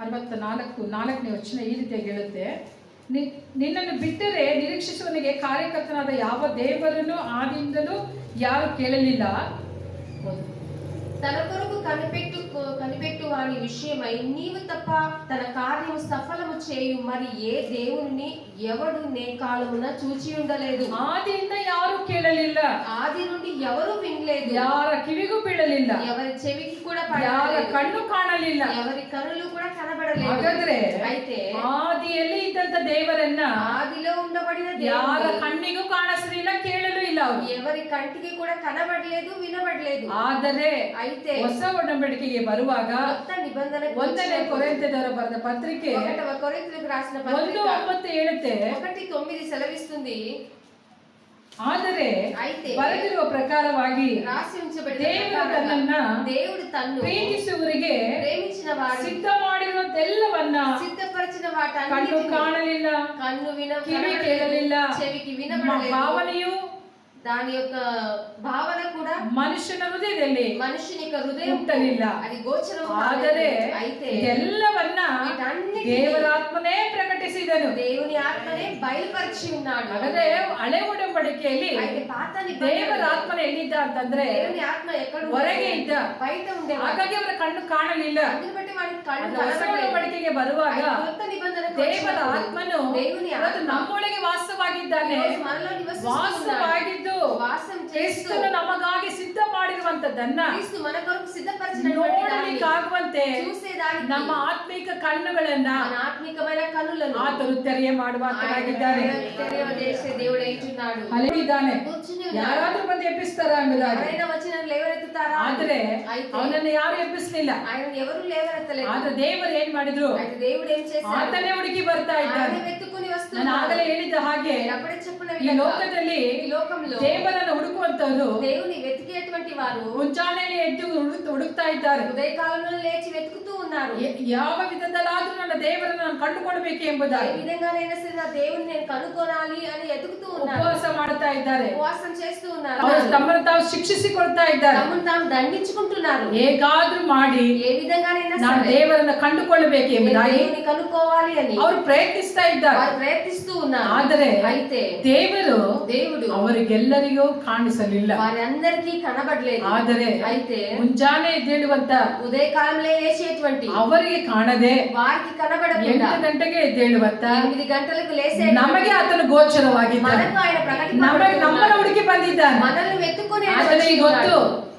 ಅರವತ್ತ ನಾಲ್ಕು ನಾಲ್ಕನೇ ವಚನ ಈ ರೀತಿಯಾಗಿ ಹೇಳುತ್ತೆ ನಿನ್ನನ್ನು ಬಿಟ್ಟರೆ ನಿರೀಕ್ಷಿಸುವನಿಗೆ ಕಾರ್ಯಕರ್ತನಾದ ಯಾವ ದೇವರನ್ನು ಆದಿಂದಲೂ ಯಾರು ಕೇಳಲಿಲ್ಲ ಓದು. తన కొరకు కనిపెట్టు కనిపెట్టు వాని విషయమై నీవు తప్ప తన కార్యము సఫలము చేయు మరి ఏ దేవుని ఎవడు నే కాలమున చూచి ఉండలేదు ಆದಿಯಿಂದ ಯಾರು ಕೇಳಲಿಲ್ಲ ఆది నుండి ఎవరు వినలేదు ಯಾರ ಕಿವಿಗೂ ಬೀಳಲಿಲ್ಲ ఎవరి చెవికి కూడా ಯಾರ పడలేదు ಕಣ್ಣು ಕಾಣಲಿಲ್ಲ ఎవరి కనులు కూడా కనబడలేదు ಹಾಗಾದ್ರೆ అయితే ಆದಿಯಲ್ಲಿ ಇದ್ದಂತ ದೇವರನ್ನ ఆదిలో ఉండబడిన ಯಾರ దేవుడు ಕಣ್ಣಿಗೂ ಕಾಣಿಸಲಿಲ್ಲ ಕೇಳಲು ಇಲ್ಲ ಅವರು ఎవరి కంటికి కూడా కనబడలేదు వినబడలేదు ಆದರೆ అయితే ಹೊಸ ಒಡಂಬಡಿಕೆಗೆ ಬರುವಾಗ కొత్త నిబంధన ಒಂದನೇ ಕೊರೆಂತೆದವರ ಬರೆದ ಪತ್ರಿಕೆ ఒకటవ కొరింథీయులకు రాసిన ಒಂದು పత్రిక ಒಂಬತ್ತು ಹೇಳುತ್ತೆ ఒకటి తొమ్మిది సెలవిస్తుంది ಆದರೆ అయితే ಬರೆದಿರುವ ಪ್ರಕಾರವಾಗಿ రాసి ఉంచబడిన ದೇವರು ప్రకారంగా ತನ್ನನ್ನ దేవుడు తన్ను ಪ್ರೀತಿಸುವವರಿಗೆ ప్రేమించిన వారి ಸಿದ್ಧ ಮಾಡಿರುವಂತೆಲ್ಲವನ್ನ సిద్ధపరిచిన ಕಣ್ಣು వాటన్నిటిని ಕಾಣಲಿಲ್ಲ కన్ను విన ಕಿವಿ కనబడలేదు, ಕೇಳಲಿಲ್ಲ చెవికి ಮ- వినబడలేదు ಭಾವನೆಯು దాని యొక్క భావన కూడా ಮನುಷ್ಯನ ಹೃದಯದಲ್ಲಿ మనుషుని యొక్క హృదయం ಮುಟ್ಟಲಿಲ್ಲ అది గోచరం ಆದರೆ కాలేదు. అయితే ಇದೆಲ್ಲವನ್ನ వీటన్నిటిని ದೇವರಾತ್ಮನೇ ಪ್ರಕಟಿಸಿದನು దేవుని ఆత్మనే బయలుపరిచి ఉన్నాడు ಹಾಗಾದ್ರೆ ಹಳೆ ಒಡಂಬಡಿಕೆಯಲ್ಲಿ అయితే పాత ದೇವರ నిబంధనలో ಆತ್ಮನ ಎಲ್ಲಿದ್ದ ಅಂತಂದ್ರೆ దేవుని ఆత్మ ఎక్కడ ಹೊರಗೆ ఉండేది? ಇದ್ದ బయట ఉండేవాడు ಹಾಗಾಗಿ ಅವರ ಕಣ್ಣು ಕಾಣಲಿಲ್ಲ అందుని బట్టి వాడికి కళ్ళు ಅದು ಹೊಸ కనబడలేదు. ಒಡಂಬಡಿಕೆಗೆ ಬರುವಾಗ అయితే కొత్త నిబంధనకు ದೇವರ వచ్చినప్పుడు ಆತ್ಮನು దేవుని ಇವತ್ತು ఆత్మ ನಮ್ಮೊಳಗೆ ವಾಸವಾಗಿದ್ದಾನೆ ఈరోజు మనలో నివసిస్తూ ఉన్నాడు. ವಾಸವಾಗಿದ್ದು వాసం చేస్తూ ಕ್ರಿಸ್ತನು ನಮಗಾಗಿ ಸಿದ್ಧ ಮಾಡಿರುವಂತದ್ದನ್ನ క్రీస్తు మన కొరకు సిద్ధపరిచినటువంటి దాన్ని ನೋಡಲಿಕ್ಕಾಗುವಂತೆ చూసేదానికి ನಮ್ಮ ಆತ್ಮಿಕ ಕಣ್ಣುಗಳನ್ನ మన ఆత్మికమైన కనులను ಆತನು ತೆರೆಯ ಮಾಡುವಂತನಾಗಿದ್ದಾನೆ ఆయన తెలియజేసే దేవుడు ఏంటున్నాడు ಇದ್ದಾನೆ కూర్చుని ఉన్నాడు. ಯಾರಾದ್ರೂ ಬಂದು ಎಬ್ಬಿಸ್ತಾರ ಎಂಬುದಾಗಿ ఎవరైనా వచ్చిన లేవనెత్తుతారా ಆದ್ರೆ అయితే ಅವನನ್ನ ಯಾರು ಎಬ್ಬಿಸ್ಲಿಲ್ಲ ఆయన ఎవరు లేవనెత్తలేదు ಆದ್ರೆ ದೇವರು ಏನ್ ಮಾಡಿದ್ರು అయితే దేవుడు ఏం చేశాడు ಆತನೇ ಹುಡುಕಿ ಬರ್ತಾ ಇದ್ದಾನೆ ఆయన వెతుక్కుని ನಾನು వస్తున్నాడు ಆಗಲೇ ಹೇಳಿದ ಹಾಗೆ అప్పుడే చెప్పిన ಈ విధంగా ಲೋಕದಲ್ಲಿ ఈ లోకంలో ದೇವರನ್ನು ಹುಡುಕುವಂತವ್ರು దేవుని వెతికేటువంటి వారు ಮುಂಚಾನೆಯಲ್ಲಿ ಎದ್ದು ಹುಡುಕ್- ಹುಡುಕ್ತಾ ಇದ್ದಾರೆ ఉదయకాలంలో లేచి వెతుకుతూ ఉన్నారు ಯ- ಯಾವ ವಿಧದಲ್ಲಾದ್ರೂ ನನ್ನ ದೇವರನ್ನು ನಾನು ಕಂಡುಕೊಳ್ಬೇಕು ఏ ಎಂಬುದಾಗಿ విధంగానైనా సరే నా దేవుని నేను కనుగొనాలి అని ఎదుగుతూ ఉన్నారు ಉಪವಾಸ ಮಾಡ್ತಾ ಇದ್ದಾರೆ ఉపవాసం చేస్తూ ఉన్నారు ಅವರು ತಮ್ಮನ್ನು ತಾವು ಶಿಕ್ಷಿಸಿಕೊಳ್ತಾ ಇದ್ದಾರೆ తమను తాము దండించుకుంటున్నారు ಹೇಗಾದ್ರೂ ಮಾಡಿ ఏ విధంగానైనా ನಾನು సరే ದೇವರನ್ನು ಕಂಡುಕೊಳ್ಳಬೇಕು నేను ಎಂಬುದಾಗಿ దేవుని కనుక్కోవాలి అని ಅವರು ಪ್ರಯತ್ನಿಸ್ತಾ ಇದ್ದಾರೆ వారు ప్రయత్నిస్తూ ఉన్నారు ಆದರೆ అయితే ದೇವರು దేవుడు ಅವರಿಗೆಲ್ಲರಿಗೂ ಕಾಣಿಸಲಿಲ್ಲ వారి అందరికీ కనబడలేదు ಆದರೆ అయితే ಮುಂಜಾನೆ ಎದ್ದೇಳುವಂತ ఉదయకాలంలో లేచేటువంటి ಅವರಿಗೆ ಕಾಣದೆ వారికి కనబడకుండా ಎಂಟು ಗಂಟೆಗೆ ಎದ್ದೇಳುವಂತ ఎనిమిది గంటలకు లేసే ನಮಗೆ ಆತನು ಗೋಚರವಾಗಿದ್ದಾನೆ మనకు ఆయన ನಮಗೆ ప్రకటన ನಮ್ಮನ್ನು ಹುಡುಕಿ ಬಂದಿದ್ದಾನೆ మనల్ని వెతుక్కునే ಆತನಿಗೆ ಗೊತ್ತು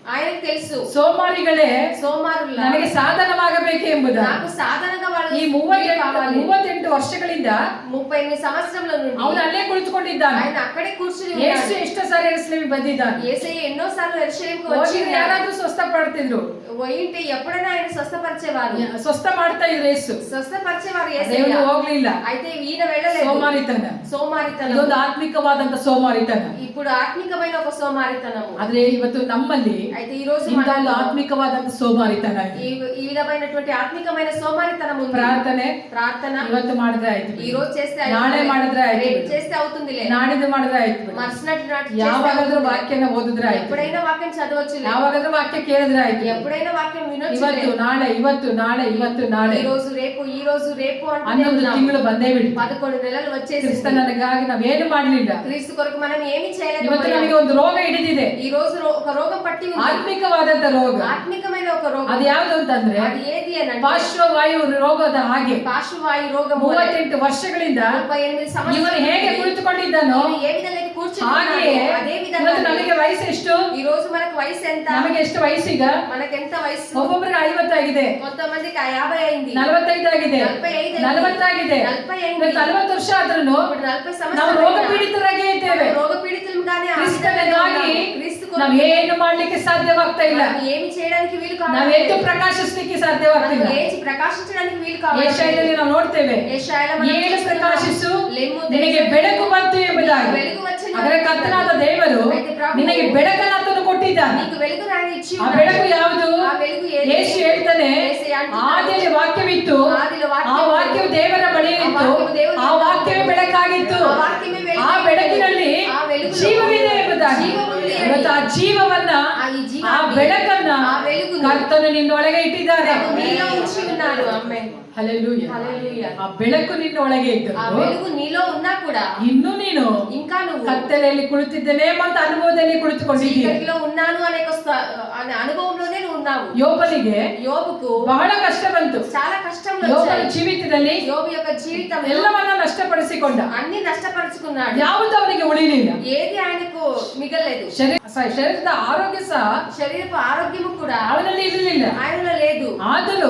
ఆయనకు తెలుసు ಸೋಮಾರಿಗಳೇ సోమారుల ನನಗೆ ಸಾಧನವಾಗಬೇಕು ಎಂಬುದ నాకు సాధనగా వాళ్ళు ಈ ಮೂವತ್ತೆಂಟು కావాలి ಮೂವತ್ತೆಂಟು ವರ್ಷಗಳಿಂದ ముప్పై ఎనిమిది సంవత్సరముల నుండి ಅವನು ಅಲ್ಲೇ ಕುಳಿತುಕೊಂಡಿದ್ದಾನೆ ఆయన అక్కడే కూర్చుని ಎಷ್ಟು ఉన్నాడు ಎಷ್ಟು ಸಾರಿ ಎರುಸಲೇಮಿಗೆ ಬಂದಿದ್ದಾನೆ ఏసయ్య ఎన్నో సార్లు ఎరుషలేంకి వచ్చి ಹೋಗಿದ್ರೆ ಯಾರಾದ್ರೂ ಸ್ವಸ್ಥ ಪಡ್ತಿದ್ರು పోయింటే ఎప్పుడైనా ఆయన స్వస్థపరిచేవారు ಸ್ವಸ್ಥ ಮಾಡ್ತಾ ಇದ್ರು ಯೇಸು స్వస్థపరిచేవారు ದೇವರು ఏసయ్య ಹೋಗ್ಲಿಲ್ಲ అయితే ఈయన వెళ్ళలేదు ಸೋಮಾರಿತನ సోమారితనం ಇದೊಂದು ಆತ್ಮಿಕವಾದಂತ ಸೋಮಾರಿತನ ఇప్పుడు ఆత్మికమైన ఒక సోమారితనము ಆದ್ರೆ ಇವತ್ತು ನಮ್ಮಲ್ಲಿ అయితే ఈ రోజు ಇಂಥ ಒಂದು మనలో ಆತ್ಮಿಕವಾದಂತ ಸೋಮಾರಿತನ ಇದೆ. ఈ ఈ విధమైనటువంటి ఆత్మికమైన సోమారితనం ఉంది ಪ್ರಾರ್ಥನೆ ప్రార్థన ಇವತ್ತು ಮಾಡಿದ್ರೆ ಆಯ್ತು ఈ రోజు చేస్తే ನಾಳೆ అవుతుంది. ಮಾಡಿದ್ರೆ ಆಯ್ತು రేపు ಬಿಡು. చేస్తే అవుతుందిలే ನಾಡಿದ್ದು ಮಾಡಿದ್ರೆ ಆಯ್ತು ಬಿಡು. మరుసటి నాటి చేస్తే ಯಾವಾಗಾದ್ರೂ అవుతుంది. ವಾಕ್ಯನ ಓದಿದ್ರೆ ಆಯ್ತು ఎప్పుడైనా వాక్యం చదవచ్చు ಯಾವಾಗಾದ್ರೂ ವಾಕ್ಯ ಕೇಳಿದ್ರೆ ಆಯ್ತು ఎప్పుడైనా వాక్యం వినొచ్చు ಇವತ್ತು ನಾಳೆ ಇವತ್ತು ನಾಳೆ ಇವತ್ತು ನಾಳೆ ఈ రోజు రేపు ఈ రోజు రేపు అంటే ಹನ್ನೊಂದು ತಿಂಗಳು ಬಂದೇ ಬಿಡಿ పదకొండు నెలలు వచ్చేసి ಕ್ರಿಸ್ತನಿಗಾಗಿ ನಾವೇನು ಮಾಡಲಿಲ್ಲ క్రీస్తు కొరకు మనం ఏమి ಇವತ್ತು చేయలేకపోయాం ನಮಗೆ ಒಂದು ರೋಗ ಹಿಡಿದಿದೆ ఈ రోజు రో- ఒక రోగం పట్టి ఉంది ಆತ್ಮಿಕವಾದಂತ ರೋಗ ఆత్మికమైన ఒక రోగం ಅದು ಯಾವ್ದು ಅಂತಂದ್ರೆ అది ఏది అని అంటే ಪಾರ್ಶ್ವವಾಯು ರೋಗದ ಹಾಗೆ పార్శ్వవాయు రోగము అనే ಮೂವತ್ತೆಂಟು ವರ್ಷಗಳಿಂದ ముప్పై ఎనిమిది ಇವನು సంవత్సరాలు ಹೇಗೆ ಕುಳಿತುಕೊಂಡಿದ್ದಾನೋ ఈయన ఏ విధంగా కూర్చున్నాడో ಹಾಗೆಯೇ అదే ಇವತ್ತು విధంగా ನಮಗೆ ವಯಸ್ಸು ಎಷ್ಟು ఈ రోజు మనకు వయసు ఎంత ನಮಗೆ ಎಷ್ಟು ವಯಸ್ಸೀಗ మనకి ఎంత వయసు ಒಬ್ಬೊಬ್ಬರಿಗೆ ಐವತ್ತಾಗಿದೆ కొంతమందికి ఆ యాభై అయింది ನಲವತ್ತೈದು ಆಗಿದೆ ನಲವತ್ತೈದು ಆಗಿದೆ. ನಲವತ್ತಾಗಿದೆ నలభై అయింది ಇವತ್ತು ನಲವತ್ತು ವರ್ಷ ಆದ್ರೂ ఇప్పుడు నలభై ನಾವು ರೋಗ సంవత్సరాలు ಪೀಡಿತರಾಗೇ ಇದ್ದೇವೆ రోగ పీడితులుగానే ఆ ಕ್ರಿಸ್ತನಿಗಾಗಿ విధంగా ఉన్నాము. క్రీస్తు కొరకు ನಾವೇನು ಮಾಡ್ಲಿಕ್ಕೆ ಸಾಧ್ಯವಾಗ್ತಾ ಇಲ್ಲ మనం ఏమి చేయడానికి వీలు ನಾವೆತ್ತು కావాలి ಪ್ರಕಾಶಿಸ್ಲಿಕ್ಕೆ ಸಾಧ್ಯವಾಗ್ತಿಲ್ಲ మనం లేచి ప్రకాశించడానికి వీలు కావాలి ಏಷಾಯದಲ್ಲಿ ನಾವು ನೋಡ್ತೇವೆ యెషయాలో మనం ಏಳು చూస్తున్నాం. ಪ್ರಕಾಶಿಸು లెమ్ము ನಿನಗೆ ಬೆಳಕು ಬಂತು ಎಂಬುದಾಗಿ వెలుగు వచ్చింది ಅದರ ಕರ್ತನಾದ ದೇವರು అయితే ప్రభు ನಿನಗೆ ಬೆಳಕನ್ನು ಆತನು ಕೊಟ್ಟಿದ್ದಾನೆ నీకు వెలుగు ఆయన ఇచ్చి ಆ ఉన్నాడు. ಬೆಳಕು ಯಾವುದು ఆ వెలుగు ఏది? ಯೇಸು ಹೇಳ್ತಾನೆ యేసు అంటున్నాడు. ಆದಿಯಲ್ಲಿ ವಾಕ್ಯವಿತ್ತು ఆదిలో ಆ వాక్యం ವಾಕ್ಯವು ದೇವರ ಬಳಿಯಲ್ಲಿತ್ತು ಆ ವಾಕ್ಯವು ದೇವರ ಆ ವಾಕ್ಯವೇ ಬೆಳಕಾಗಿತ್ತು ಆ ವಾಕ್ಯವೇ ಬೆಳಕಾಗಿತ್ತು. ಆ ಬೆಳಕಿನಲ್ಲಿ ಆ వెలుగులో ಜೀವವಿದೆ ಎಂಬುದಾಗಿ ಜೀವವುಂಟು ಎಂದು. ಇವತ್ತು ಆ ಜೀವವನ್ನ ఆ ఈ ಆ జీవాన్ని, ಬೆಳಕನ್ನ ఆ వెలుగును ಕರ್ತನು ನಿನ್ನೊಳಗೆ ಇಟ್ಟಿದ್ದಾನೆ ప్రభు నీలో ఉంచి నిలిచి ఉన్నాడు ఆమె ಹಲ್ಲೆಲೂಯ హల్లెలూయా ಆ ಬೆಳಕು ನಿನ್ನ ಒಳಗೆ ఆ ಇದ್ದು వెలుగు నీలో ఉన్నా కూడా ಇನ್ನು ನೀನು ఇంకా నువ్వు ಕತ್ತಲೆಯಲ್ಲಿ ಕುಳಿತಿದ್ದೇನೆ ಮತ್ತು ಅನುಭವದಲ್ಲಿ ಕುಳಿತುಕೊಂಡಿದ್ದೀಯ చీకటిలో ఉన్నాను అనే ఒక స్థ- అనే అనుభవంలోనే నువ్వు ఉన్నావు ಯೋಬನಿಗೆ యోబుకు ಬಹಳ ಕಷ್ಟ ಬಂತು చాలా కష్టంలో ಯೋಬನ వచ్చాయి ಜೀವಿತದಲ್ಲಿ యోబు యొక్క జీవితం ಎಲ್ಲವನ್ನ ನಷ್ಟಪಡಿಸಿಕೊಂಡ అన్ని నష్టపరుచుకున్నాడు ಯಾವುದು ಅವನಿಗೆ ಉಳಿಲಿಲ್ಲ ఏది ఆయనకు మిగలేదు ಶರೀರ ಸ- ಶರೀರದ ಆರೋಗ್ಯ ಸಹ ಶರೀರದ ಆರೋಗ್ಯವು ಕೂಡ ಅವನಲ್ಲಿ ಇರಲಿಲ್ಲ ಅವನಲ್ಲಿ ಲೇದು ಆದರೂ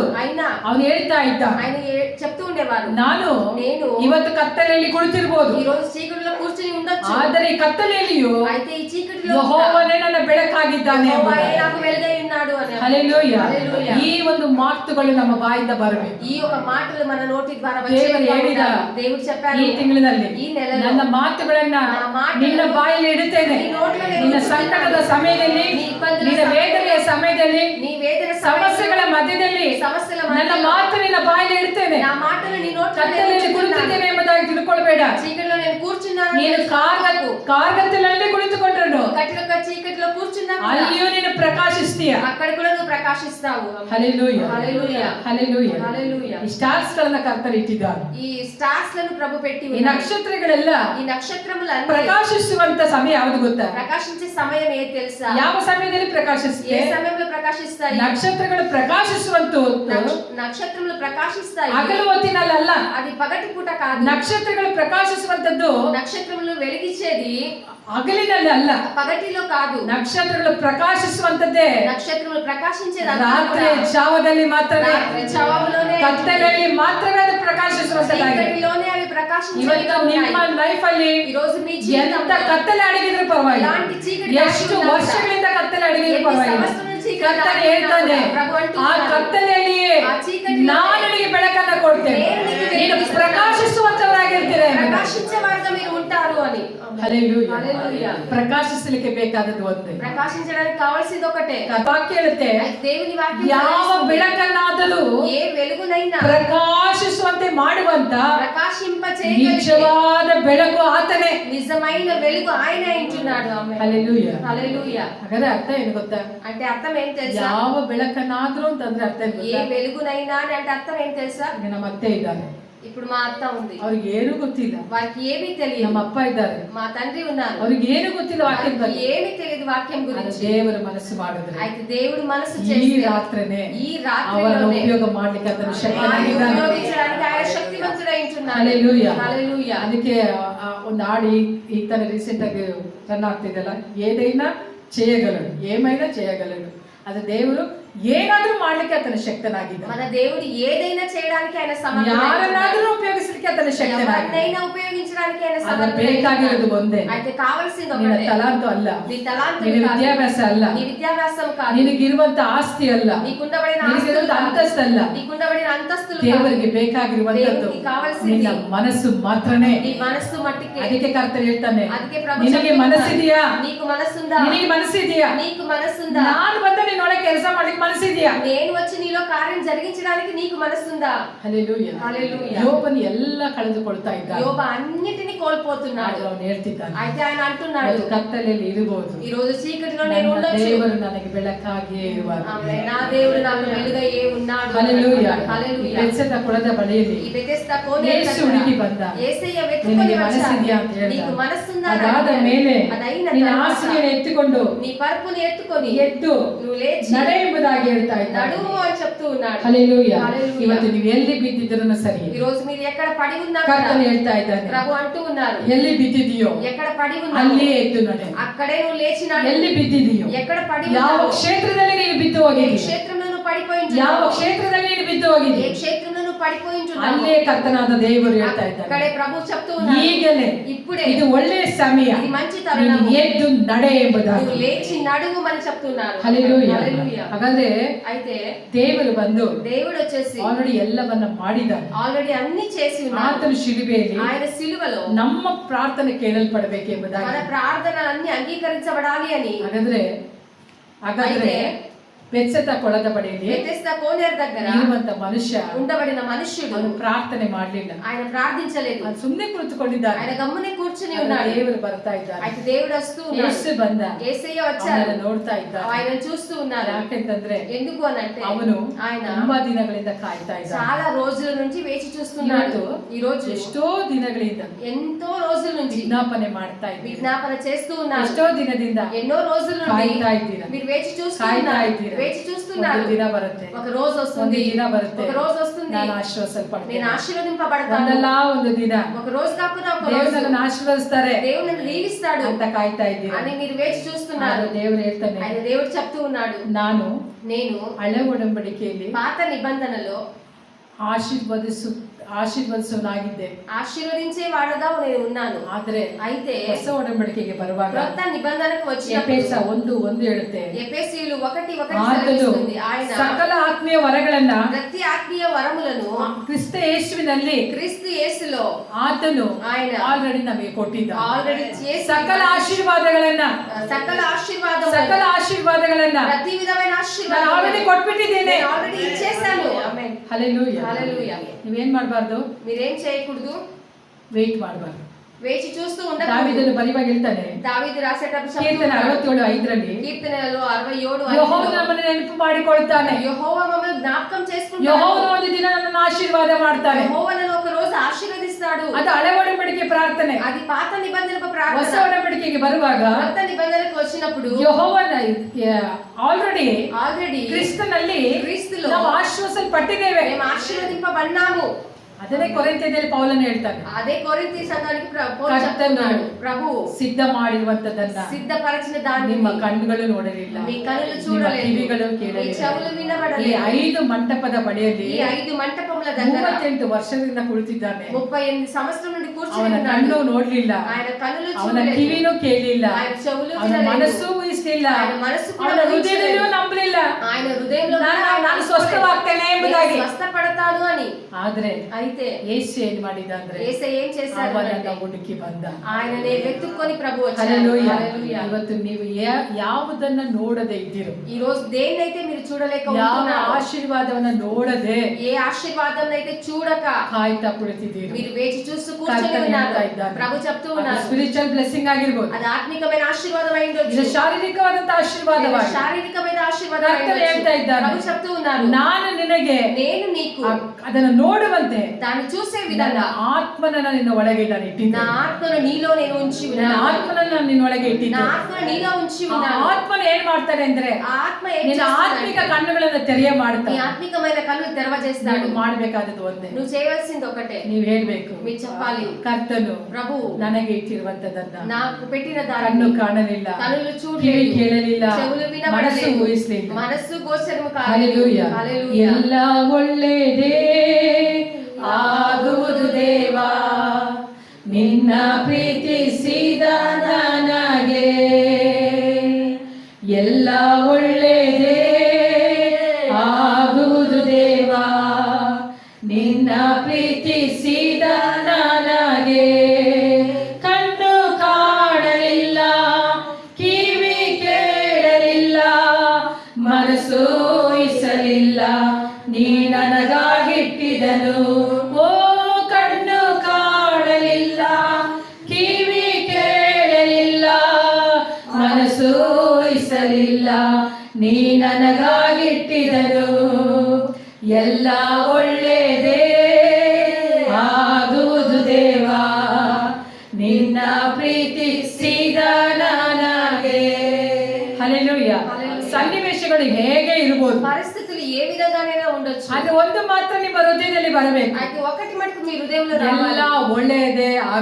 ಅವ ಹೇಳತಾ ಇದ್ದಾನೆ ಚಪ್ತು ಹೇಳ್ತುೊಂಡೆವಾ ನಾನು ನಾನು ಇವತ್ತು ಕತ್ತಲೆಯಲ್ಲಿ ಕುಳಿತಿರ್ಬೋದು. ಇರೋ ಸಿಕ್ಕಿರಲ್ಲ ಕೂತಿದ್ದೀನಿ ಅದರಿ ಕತ್ತಲಲಿಯೋ ಆಯ್ತೆ ಈ ಚಿಕ್ಕಿಡ್ಲೋ ಯಹೋವನೇ ನನ್ನ ಬೆಳಕಾಗಿದ್ದಾನೆ ಬಾ ಯಾಕೋ ಬೆಳದೆ ಇನ್ನಾರು ಅಲೆಲೂಯಾ ಈ ಒಂದು ಮಾತುಗಳು ನಮ್ಮ ಬಾಯಿಂದ ಬರಬೇಕು. ಈ ಒಂದು ಮಾತು ಮನ ನೋಟಿ ದೇವರು చెప్పారు ಈ ತಿಂಗಳಲ್ಲೇ ಈ నెల ನನ್ನ ಮಾತುಗಳನ್ನ ನಿನ್ನ ಬಾಯಲ್ಲಿ ಇಡುತ್ತೇನೆ. ನಿನ್ನ ಸಂಕಟದ ಸಮಯದಲ್ಲಿ ನಿನ್ನ ವೇದನೆಯ ಸಮಯದಲ್ಲಿ ನಿನ್ನ ವೇದನೆ ಸಮಸ್ಯೆಗಳ ಮಧ್ಯದಲ್ಲಿ ಸಮಸ್ಯೆಗಳ ನನ್ನ మధ్యలో ಮಾತು ನಿನ್ನ ಬಾಯಲ್ಲಿ ಇಡ್ತೇನೆ నా మాటలు నీ నోట్లో నేను ಕತ್ತಲೆಯಲ್ಲಿ ఉంచుతున్నాను. ಕುಳಿತಿದ್ದೇನೆ ಎಂಬುದಾಗಿ ತಿಳ್ಕೊಳ್ಬೇಡ చీకటిలో నేను కూర్చున్నాను ನೀನು ಕಾರ್ಗ ಕಾರ್ಗತ್ತಲಲ್ಲಿ ಕುಳಿತುಕೊಂಡ್ರು గట్టిలో చీకటిలో కూర్చున్నా కూడా ಅಲ್ಲಿಯೂ ನೀನು ಪ್ರಕಾಶಿಸ್ತೀಯ అక్కడ కూడా నువ్వు ప్రకాశిస్తావు ಹಲೆಲೂಯ హల్లెలూయా. ಹಲೆಲೂಯ హల్లెలూయా. ಈ ಸ್ಟಾರ್ಸ್ ಗಳನ್ನ ಕರ್ತರು ಇಟ್ಟಿದ್ದಾರೆ ఈ స్టార్స్ లను ప్రభు పెట్టి ಈ ఉన్నాడు. ನಕ್ಷತ್ರಗಳೆಲ್ಲ ఈ నక్షత్రములన్నీ ಪ್ರಕಾಶಿಸುವಂತ ಸಮಯ ಯಾವುದು ಗೊತ್ತಾ ప్రకాశించే సమయం ఏది తెలుసా ಯಾವ ಸಮಯದಲ್ಲಿ ఏ ಪ್ರಕಾಶಿಸುತ್ತೆ సమయంలో ప్రకాశిస్తాయి ನಕ್ಷತ್ರಗಳು ಪ್ರಕಾಶಿಸುವಂತ ಹೊತ್ತು ನಕ್ಷತ್ರಗಳು ప్రకాశిస్తాయి. ಹಗಲು ಹೊತ್ತಿನಲ್ಲ అది పగటి ಪೂಟ ಕಾದು నక్షత్రములు ప్రకాశించినంతದ್ದು నక్షత్రములు వెలిగించేది అగలినల్లి పగటిలో కాదు. నక్షత్రములు ప్రకాశించుವಂತದ್ದೇ నక్షత్రములు ప్రకాశించేది రాత్రి జావದಲ್ಲಿ మాత్రమే. రాత్రి జావలోనే ಕತ್ತಲೆಯಲ್ಲಿ మాత్రమే అది ಪ್ರಕಾಶಿಸುವಂತದ್ದಾಗಿದೆ చీకటిలోనే అవి ಇವತ್ತು ನಿಮ್ಮ ప్రకాశించగలిగాయి ಲೈಫ್ ಅಲ್ಲಿ ಈ రోజు మీ ఎంత జీవితంలో కత్తಲೆ ಅಡಗಿದ್ರು ಪರವಾಗಿಲ್ಲ ఎలాంటి చీకటి ಎಷ್ಟು ವರ್ಷಗಳಿಂದ ಕತ್ತಲೆ ಅಡಗಿದ್ರು ఎన్ని ಕತ್ತಲೆ ಹೇಳ್ತಾನೆ ಆ ಕತ್ತಲೆಯಲ್ಲಿಯೇ ನಾನನಿಗೆ ಬೆಳಕನ್ನ ಕೊಡ್ತೇನೆ. ಪ್ರಕಾಶಿಸಲಿಕ್ಕೆ ಬೇಕಾದದ್ದು ಒಂದೇ ప్రకాశించడానికి కావాల్సింది ఒకటే ವಾಕ್ಯ ಹೇಳುತ್ತೆ దేవుని వాక్యం ಯಾವ సెలవిస్తుంది. ಬೆಳಕನ್ನಾದರೂ ఏ వెలుగునైనా ಪ್ರಕಾಶಿಸುವಂತೆ ಮಾಡುವಂತ ప్రకాశింప చేయగలిగే ನಿಜವಾದ ಬೆಳಕು ಆತನೇ నిజమైన వెలుగు ఆయన ఇంటున్నాడు ఆమె ಹಲ್ಲೆಲೂಯ హల్లెలూయా ಹಾಗಾದ್ರೆ ಅರ್ಥ ಏನು ಗೊತ್ತಾ అంటే అర్థం ఏం తెలుసా ಯಾವ ಬೆಳಕನ್ನಾದ್ರೂ ಅಂತಂದ್ರೆ ಅರ್ಥ ಏನು ఏ ಗೊತ್ತಾ వెలుగునైనా అని అంటే అర్థం ఏం తెలుసా ಈಗ ನಮ್ಮ ಅತ್ತೆ ಇದ್ದಾರೆ ఇప్పుడు మా అత్త ఉంది. ఏను గుర్తుంది వాళ్ళకి ఏమీ తెలియదు. మా అప్ప ఇద్దరు. మా తండ్రి ఉన్నారు. ఏను గుర్తుంది వాక్యం ఏమీ తెలియదు వాక్యం గురించి. దేవుడు మనసు మాడదు అయితే దేవుడు మనసు ఈ రాత్రనే ఈ రాత్రి ఉపయోగం మాటకి అతను అందుకే ఆడి ఇతను రీసెంట్ రన్ ఆగ్తా ఏదైనా చేయగలడు. ఏమైనా చేయగలడు. అది దేవుడు ಏನಾದ್ರೂ ಮಾಡ್ಲಿಕ್ಕೆ ಆತನ ಶಕ್ತನಾಗಿದ್ದಾನೆ మన దేవుడు ఏదైనా చేయడానికి ఆయన ಯಾರನ್ನಾದ್ರೂ సమర్థుడై ಉಪಯೋಗಿಸಲಿಕ್ಕೆ ಆತನ ಶಕ್ತನಾಗಿದ್ದಾನೆ ఎవరినైనా ఉపయోగించడానికి ఆయన ಅದು సమర్థుడై ಬೇಕಾಗಿರೋದು ఉన్నాడు. ಒಂದೇ అయితే కావాల్సింది ನಿನ್ನ ఒకటే ತಲಾಂತು ಅಲ್ಲ నీ తలాంతులు ನಿನ್ನ కాదు. ವಿದ್ಯಾಭ್ಯಾಸ ಅಲ್ಲ నీ విద్యాభ్యాసం కాదు ನಿನಗಿರುವಂತ ಆಸ್ತಿ ಅಲ್ಲ నీకుండబడిన ఆస్తులు ನಿನಗಿರುವಂತ కాదు. ಅಂತಸ್ತಲ್ಲ నీకుండబడిన అంతస్తులు కాదు. ದೇವರಿಗೆ ಬೇಕಾಗಿರುವಂತದ್ದು ದೇವರಿಗೆ ಕಾವಲ್ಸಿದ್ದು. ನಿನ್ನ ಮನಸ್ಸು ಮಾತ್ರನೇ నీ మనస్సు మట్టికే ಅದಕ್ಕೆ ಕರ್ತವ್ಯ ಹೇಳ್ತಾನೆ ಅದಕ್ಕೆ ప్రభు ನಿನಗೆ చెప్తున్నాడు. ಮನಸ್ಸಿದೆಯಾ నీకు మనసుందా ನಿನಗೆ ಮನಸ್ಸಿದೆಯಾ నీకు మనసుందా ನಾನು ಬಂದ ನಿನ್ನೊಳಗೆ ಕೆಲಸ ಮಾಡ್ಲಿಕ್ಕೆ ಮನಸ್ಸಿದೆಯಾ ನೇನು ವಚ್ಚಿ ನೀಲೋ ಕಾರ್ಯ నీకు మనసుందా? యోబని ಎಲ್ಲ ಕಳೆದುಕೊಳ್ತಾ ಇದ್ದಾನೆ యోబ అన్నిటిని కోల్పోతున్నాడు. అయితే ఆయన అంటున్నాడు. కత్తలಲ್ಲಿ ఇరుగోదు ఈ రోజు చీకటిలో నేను ఉండొచ్చు. దేవుడు నాకు నా దేవుడు నాకు వెలుగై ఉన్నాడు? హల్లెలూయా. హల్లెలూయా. వెతుకొని నీకు మనసుందా అదాద ಮೇಲೆ ಅದೈನ ನೀನು ಆಸೆಯನ್ನು ಎತ್ತುಕೊಂಡು నువ్వు లేచి ನಡೆಯುವುದ ಎಂಬುದಾಗಿ ಹೇಳ್ತಾ ಇದ್ದಾನೆ నడుము అని చెప్తూ ఉన్నాడు ಹಲ್ಲೆಲೂಯ హల్లెలూయా. ಇವತ್ತು ನೀವು ಎಲ್ಲಿ ಬಿದ್ದಿದ್ರು ಸರಿ ఈ రోజు మీరు ఎక్కడ పడి ఉన్నా కూడా ಕರ್ತನು ಹೇಳ್ತಾ ಇದ್ದಾನೆ ప్రభు అంటూ ఉన్నారు ಎಲ್ಲಿ ಬಿದ್ದಿದೆಯೋ ఎక్కడ పడి ఉన్నా ಅಲ್ಲಿಯೇ ಎದ್ದು ನಡೆ అక్కడే నువ్వు లేచినాడు ಎಲ್ಲಿ ಬಿದ್ದಿದೆಯೋ ఎక్కడ పడి ಯಾವ ఉన్నావు ಕ್ಷೇತ್ರದಲ್ಲಿ ನೀನು ಬಿದ್ದು ఏ ಹೋಗಿದ್ದೀಯ క్షేత్రంలో నువ్వు పడిపోయి ಯಾವ ఉంటున్నావు ಕ್ಷೇತ್ರದಲ್ಲಿ ನೀನು ಬಿದ್ದು ఏ ಹೋಗಿದ್ದೀಯ క్షేత్రంలో నువ్వు పడిపోయి ఉంటున్నావు ಅಲ್ಲೇ ಕರ್ತನಾದ ದೇವರು ಹೇಳ್ತಾ ಇದ್ದಾನೆ అక్కడే ప్రభు చెప్తూ ఉన్నాడు ಈಗಲೇ ఇప్పుడే ಇದು ಒಳ್ಳೆಯ ಸಮಯ ఇది మంచి ನೀನು తరుణము ಎದ್ದು ನಡೆ ಎಂಬುದಾಗಿ నువ్వు లేచి నడువుమని చెప్తున్నారు ಹಲ್ಲೆಲೂಯ హల్లెలూయా. ಹಾಗಾದ್ರೆ అయితే ದೇವರು ಬಂದು దేవుడు వచ్చేసి ಆಲ್ರೆಡಿ ಎಲ್ಲವನ್ನ ಮಾಡಿದ್ದಾನೆ ఆల్రెడీ అన్ని చేసి ఉన్నాడు ಆತನು ಶಿಲುಬೆಯಲ್ಲಿ ఆయన సిలువలో ನಮ್ಮ ಪ್ರಾರ್ಥನೆ ಕೇಳಲ್ಪಡಬೇಕೆಂಬುದಾಗಿ మన ప్రార్థనలన్నీ అంగీకరించబడాలి అని ಹಾಗಾದ್ರೆ ಹಾಗಾದ್ರೆ అయితే ಬೆಚ್ಚತ ಕೊಳದ ಬಳಿಯಲ್ಲಿ వ్యత్యస్త కోనేరు దగ్గర ಇರುವಂತ ಮನುಷ್ಯ ఉండబడిన మనుష్యుడు ಅವನು ಪ್ರಾರ್ಥನೆ ಮಾಡ್ಲಿಲ್ಲ ఆయన ప్రార్థించలేదు ಅವನು ಸುಮ್ಮನೆ ಕುಳಿತುಕೊಂಡಿದ್ದಾನೆ ఆయన గమ్మునే కూర్చుని ಆದ್ರೆ ఉన్నాడు ದೇವರು ಬರ್ತಾ ಇದ್ದಾನೆ అయితే దేవుడు వస్తూ ఉన్నాడు ಯೇಸು ಬಂದ ఏసయ్య వచ్చారు ಅವನನ್ನ ನೋಡ್ತಾ ಇದ್ದ ఆయన చూస్తూ ఉన్నారు ಯಾಕೆಂತಂದ್ರೆ ఎందుకు అని అంటే ಅವನು ఆయన ತುಂಬಾ ದಿನಗಳಿಂದ ಕಾಯ್ತಾ ಇದ್ದ చాలా రోజుల నుంచి వేచి చూస్తున్నాడు ಇವತ್ತು ఈ రోజు ಎಷ್ಟೋ ದಿನಗಳಿಂದ ఎంతో రోజుల నుంచి ವಿಜ್ಞಾಪನೆ ಮಾಡ್ತಾ ಇದ್ದೀವಿ విజ్ఞాపన చేస్తూ ఉన్నారు ಎಷ್ಟೋ ದಿನದಿಂದ ఎన్నో రోజుల నుండి ಕಾಯ್ತಾ ಇದ್ದೀರಾ మీరు వేచి చూస్తూ ಕಾಯ್ತಾ ఉన్నారు ಇದ್ದೀರಾ వేచి చూస్తున్నారు ಒಂದು ದಿನ ಬರುತ್ತೆ ఒక రోజు ಒಂದು వస్తుంది ದಿನ ಬರುತ್ತೆ ఒక రోజు వస్తుంది ನಾನು నేను ಆಶ್ವಾಸಲ್ಪಡ್ತೇನೆ ఆశీర్వదింపబడతాను ಒಂದಲ್ಲ ಒಂದು ದಿನ ఒక రోజు కాకపోతే ఒక ದೇವರು రోజు ನನ್ನನ್ನು ಆಶೀರ್ವದಿಸ್ತಾರೆ దేవుడు నన్ను దీవిస్తాడు ಅಂತ ಕಾಯ್ತಾ ಇದ್ದೀರಾ అని మీరు వేచి చూస్తున్నారు ಆದ್ರೆ ದೇವರು ಹೇಳ್ತಾನೆ ఆయన దేవుడు చెప్తూ ఉన్నాడు ನಾನು నేను ಹಳೆ ಒಡಂಬಡಿಕೆಯಲ್ಲಿ పాత నిబంధనలో ಆಶೀರ್ವದಿಸು ಆಶೀರ್ವದಿಸುವನಾಗಿದ್ದೆ ఆశీర్వదించే వాడుగా నేను ఉన్నాను ಆದ್ರೆ అయితే ಹೊಸ ಒಡಂಬಡಿಕೆಗೆ ಬರುವಾಗ క్రొత్త నిబంధనకు వచ్చినప్పుడు ಎಪೇಸ ಒಂದು ಒಂದು ಹೇಳುತ್ತೆ ఎఫెసీయులు ఒకటి ఒకటి ಆತನು సెలవిస్తుంది. ఆయన ಸಕಲ ಆತ್ಮೀಯ ವರಗಳನ್ನ ప్రతి ఆత్మీయ వరములను ಕ್ರಿಸ್ತ ಯೇಸುವಿನಲ್ಲಿ క్రీస్తు యేసులో ಆತನು ఆయన ಆಲ್ರೆಡಿ ನಮಗೆ ಕೊಟ್ಟಿದ್ದ ఆల్రెడీ చేసి ಸಕಲ ಆಶೀರ್ವಾದಗಳನ್ನ సకల ఆశీర్వాదం ಸಕಲ ಆಶೀರ್ವಾದಗಳನ್ನ ప్రతి విధమైన ನಾನು ఆశీర్వాదం ಆಲ್ರೆಡಿ ಕೊಟ್ಬಿಟ್ಟಿದ್ದೇನೆ ఆల్రెడీ ఇచ్చేసాను ఆమేన్ ಹಲೆಲೂಯ హల్లెలూయా ನೀವೇನ್ ಮಾಡಬಾರ್ದು మీరేం చేయకూడదు ವೆಯ್ಟ್ ಮಾಡಬಾರ್ದು వేచి చూస్తూ ఉండకూడదు ದಾವಿದನು ಬರಿವಾಗ ಹೇಳ್ತಾನೆ దావీదు రాసేటప్పుడు చెప్తూ ಕೀರ್ತನೆ ఉన్నాడు. ಅರವತ್ತೇಳು ಐದರಲ್ಲಿ కీర్తనలలో అరవై ఏడు ಯಹೋವ ನಮ್ಮನ್ನು ನೆನಪು ಮಾಡಿಕೊಳ್ತಾನೆ యహోవ మమ్మల్ని జ్ఞాపకం చేసుకుంటాడు ಯಹೋವನ ಒಂದು ದಿನ ನನ್ನನ್ನು ಆಶೀರ್ವಾದ ಮಾಡ್ತಾನೆ యెహోవా నన్ను ఒక రోజు ఆశీర్వదిస్తాడు ಅದು ಹಳೆ ಒಡಂಬಡಿಕೆ ಪ್ರಾರ್ಥನೆ అది పాత నిబంధనకు ಹೊಸ ప్రార్థన ಒಡಂಬಡಿಕೆಗೆ ಬರುವಾಗ కొత్త నిబంధనకు వచ్చినప్పుడు ಯಹೋವನ ಆಲ್ರೆಡಿ ఆల్రెడీ ಕ್ರಿಸ್ತನಲ್ಲಿ క్రీస్తులో ನಾವು ಆಶ್ವಾಸಲ್ಪಟ್ಟಿದ್ದೇವೆ మేము ఆశీర్వదింపబడినాము ಅದನ್ನೇ ಕೊರಿಂಥ್ಯದಲ್ಲಿ ಪೌಲನು ಹೇಳ್ತಾನೆ అదే కొరింథీ సంఘానికి ప్ర- పౌలు కర్తను చెప్తున్నాడు ప్రభు ಸಿದ್ಧ ಮಾಡಿರುವಂತದನ್ನ సిద్ధపరచిన దాన్ని ನಿಮ್ಮ ಕಣ್ಣುಗಳು ನೋಡಲಿಲ್ಲ మీ కనులు ನಿಮ್ಮ చూడలేదు ಕಿವಿಗಳು మీ ಕೇಳಲಿಲ್ಲ చెవులు ಈ వినబడలేదు ಐದು ಮಂಟಪದ ಬಳಿಯಲ್ಲಿ ఈ ఐదు మంటపముల దగ్గర ಮೂವತ್ತೆಂಟು ವರ್ಷದಿಂದ ಕುಳಿತಿದ್ದಾನೆ ముప్పై ఎనిమిది సంవత్సరం నుండి కూర్చుని ಅವನ ఉన్నాడు ಕಣ್ಣು ನೋಡ್ಲಿಲ್ಲ ఆయన కనులు ಅವನ చూడలేదు ಕಿವಿನೂ ಕೇಳಲಿಲ್ಲ ఆయన చెవులు ಅವನ వినలేదు ಮನಸ್ಸು ಇಷ್ಟ అని. ಆದ್ರೆ అయితే యేసు ఏం ಮಾಡಿದ ಅಂದ್ರೆ వెతుక్కొని ప్రభు ನೀವು ಯಾವುದನ್ನ ఈ రోజు దేన్నైతే మీరు చూడలేక ಯಾವ ಆಶೀರ್ವಾದವನ್ನ ನೋಡದೆ ఏ ఆశీర్వాదం అయితే చూడక ಕಾಯ್ತಾ ಕುಳಿತಿದ್ದೀರಿ మీరు వేచి చూస్తూ కూర్చొని ప్రభు చెప్తూ ఉన్నారు. స్పిరిచువల్ బ్లెస్సింగ్ ಆಗಿರ್ಬೋದು. అది ఆత్మికమైన ఆశీర్వాదం అయిందో ఉండొచ్చు ಶಾರೀರಿಕವಾದಂತ లేదా ಆಶೀರ್ವಾದವಾಗಿ శారీరకమైన ఆశీర్వాదం అయి ಕರ್ತನು ಹೇಳ್ತಾ ఉండొచ్చు. ಇದ್ದಾನೆ. ప్రభు చెప్తూ ఉన్నారు ನಾನು ನಿನಗೆ నేను నీకు ಆ- ಅದನ್ನ ನೋಡುವಂತೆ దాన్ని చూసే ನನ್ನ విధంగా ಆತ್ಮನನ್ನ ನಿನ್ನ ಒಳಗೆ ನಾನು నా ಇಟ್ಟಿದ್ದೆ ఆత్మను నీలో నేను ఉంచి ನನ್ನ ఉన్నాను ಆತ್ಮನನ್ನ ನಿನ್ನ ಒಳಗೆ నా ಇಟ್ಟಿದ್ದೆ ఆత్మను నీలో ఉంచి ಆ ఉన్నాను ಆತ್ಮನ ಏನ್ ಮಾಡ್ತಾನೆ ಅಂದ್ರೆ ఆ ఆత్మ ఏం ನಿನ್ನ ಆತ್ಮಿಕ చేస్తుందంటే, ಕಣ್ಣುಗಳನ್ನ ತೆರೆಯ నీ ಮಾಡ್ತಾನೆ ఆత్మికమైన కళ్ళు తెరవజేస్తాడు ನೀವು ಮಾಡ್ಬೇಕಾದದ್ದು ಒಂದೇ నువ్వు చేయవలసింది ఒకటే ನೀವ್ ಹೇಳ್ಬೇಕು మీరు చెప్పాలి ಕರ್ತನು ప్రభు ನನಗೆ ಇಟ್ಟಿರುವಂತದನ್ನ నాకు పెట్టిన ಕಣ್ಣು దాన్ని ಕಾಣಲಿಲ್ಲ కనులు ಕಿವಿ చూడలేదు ಕಿವಿ ಕೇಳಲಿಲ್ಲ. ಮನಸ್ಸು ಊಹಿಸಲಿ ಮನಸ್ಸು ಗೋಚರವು ಎಲ್ಲ ಒಳ್ಳೆಯದೇ. ಆಗುವುದು ದೇವಾ. ನಿನ್ನ ಪ್ರೀತಿಸಿದ ನನಗೆ. ಎಲ್ಲ ಒಳ್ಳೆಯದೇ. ಆಗುವುದು ದೇವಾ. ನಿನ್ನ ಪ್ರೀತಿಸಿದ ನನಗೆ.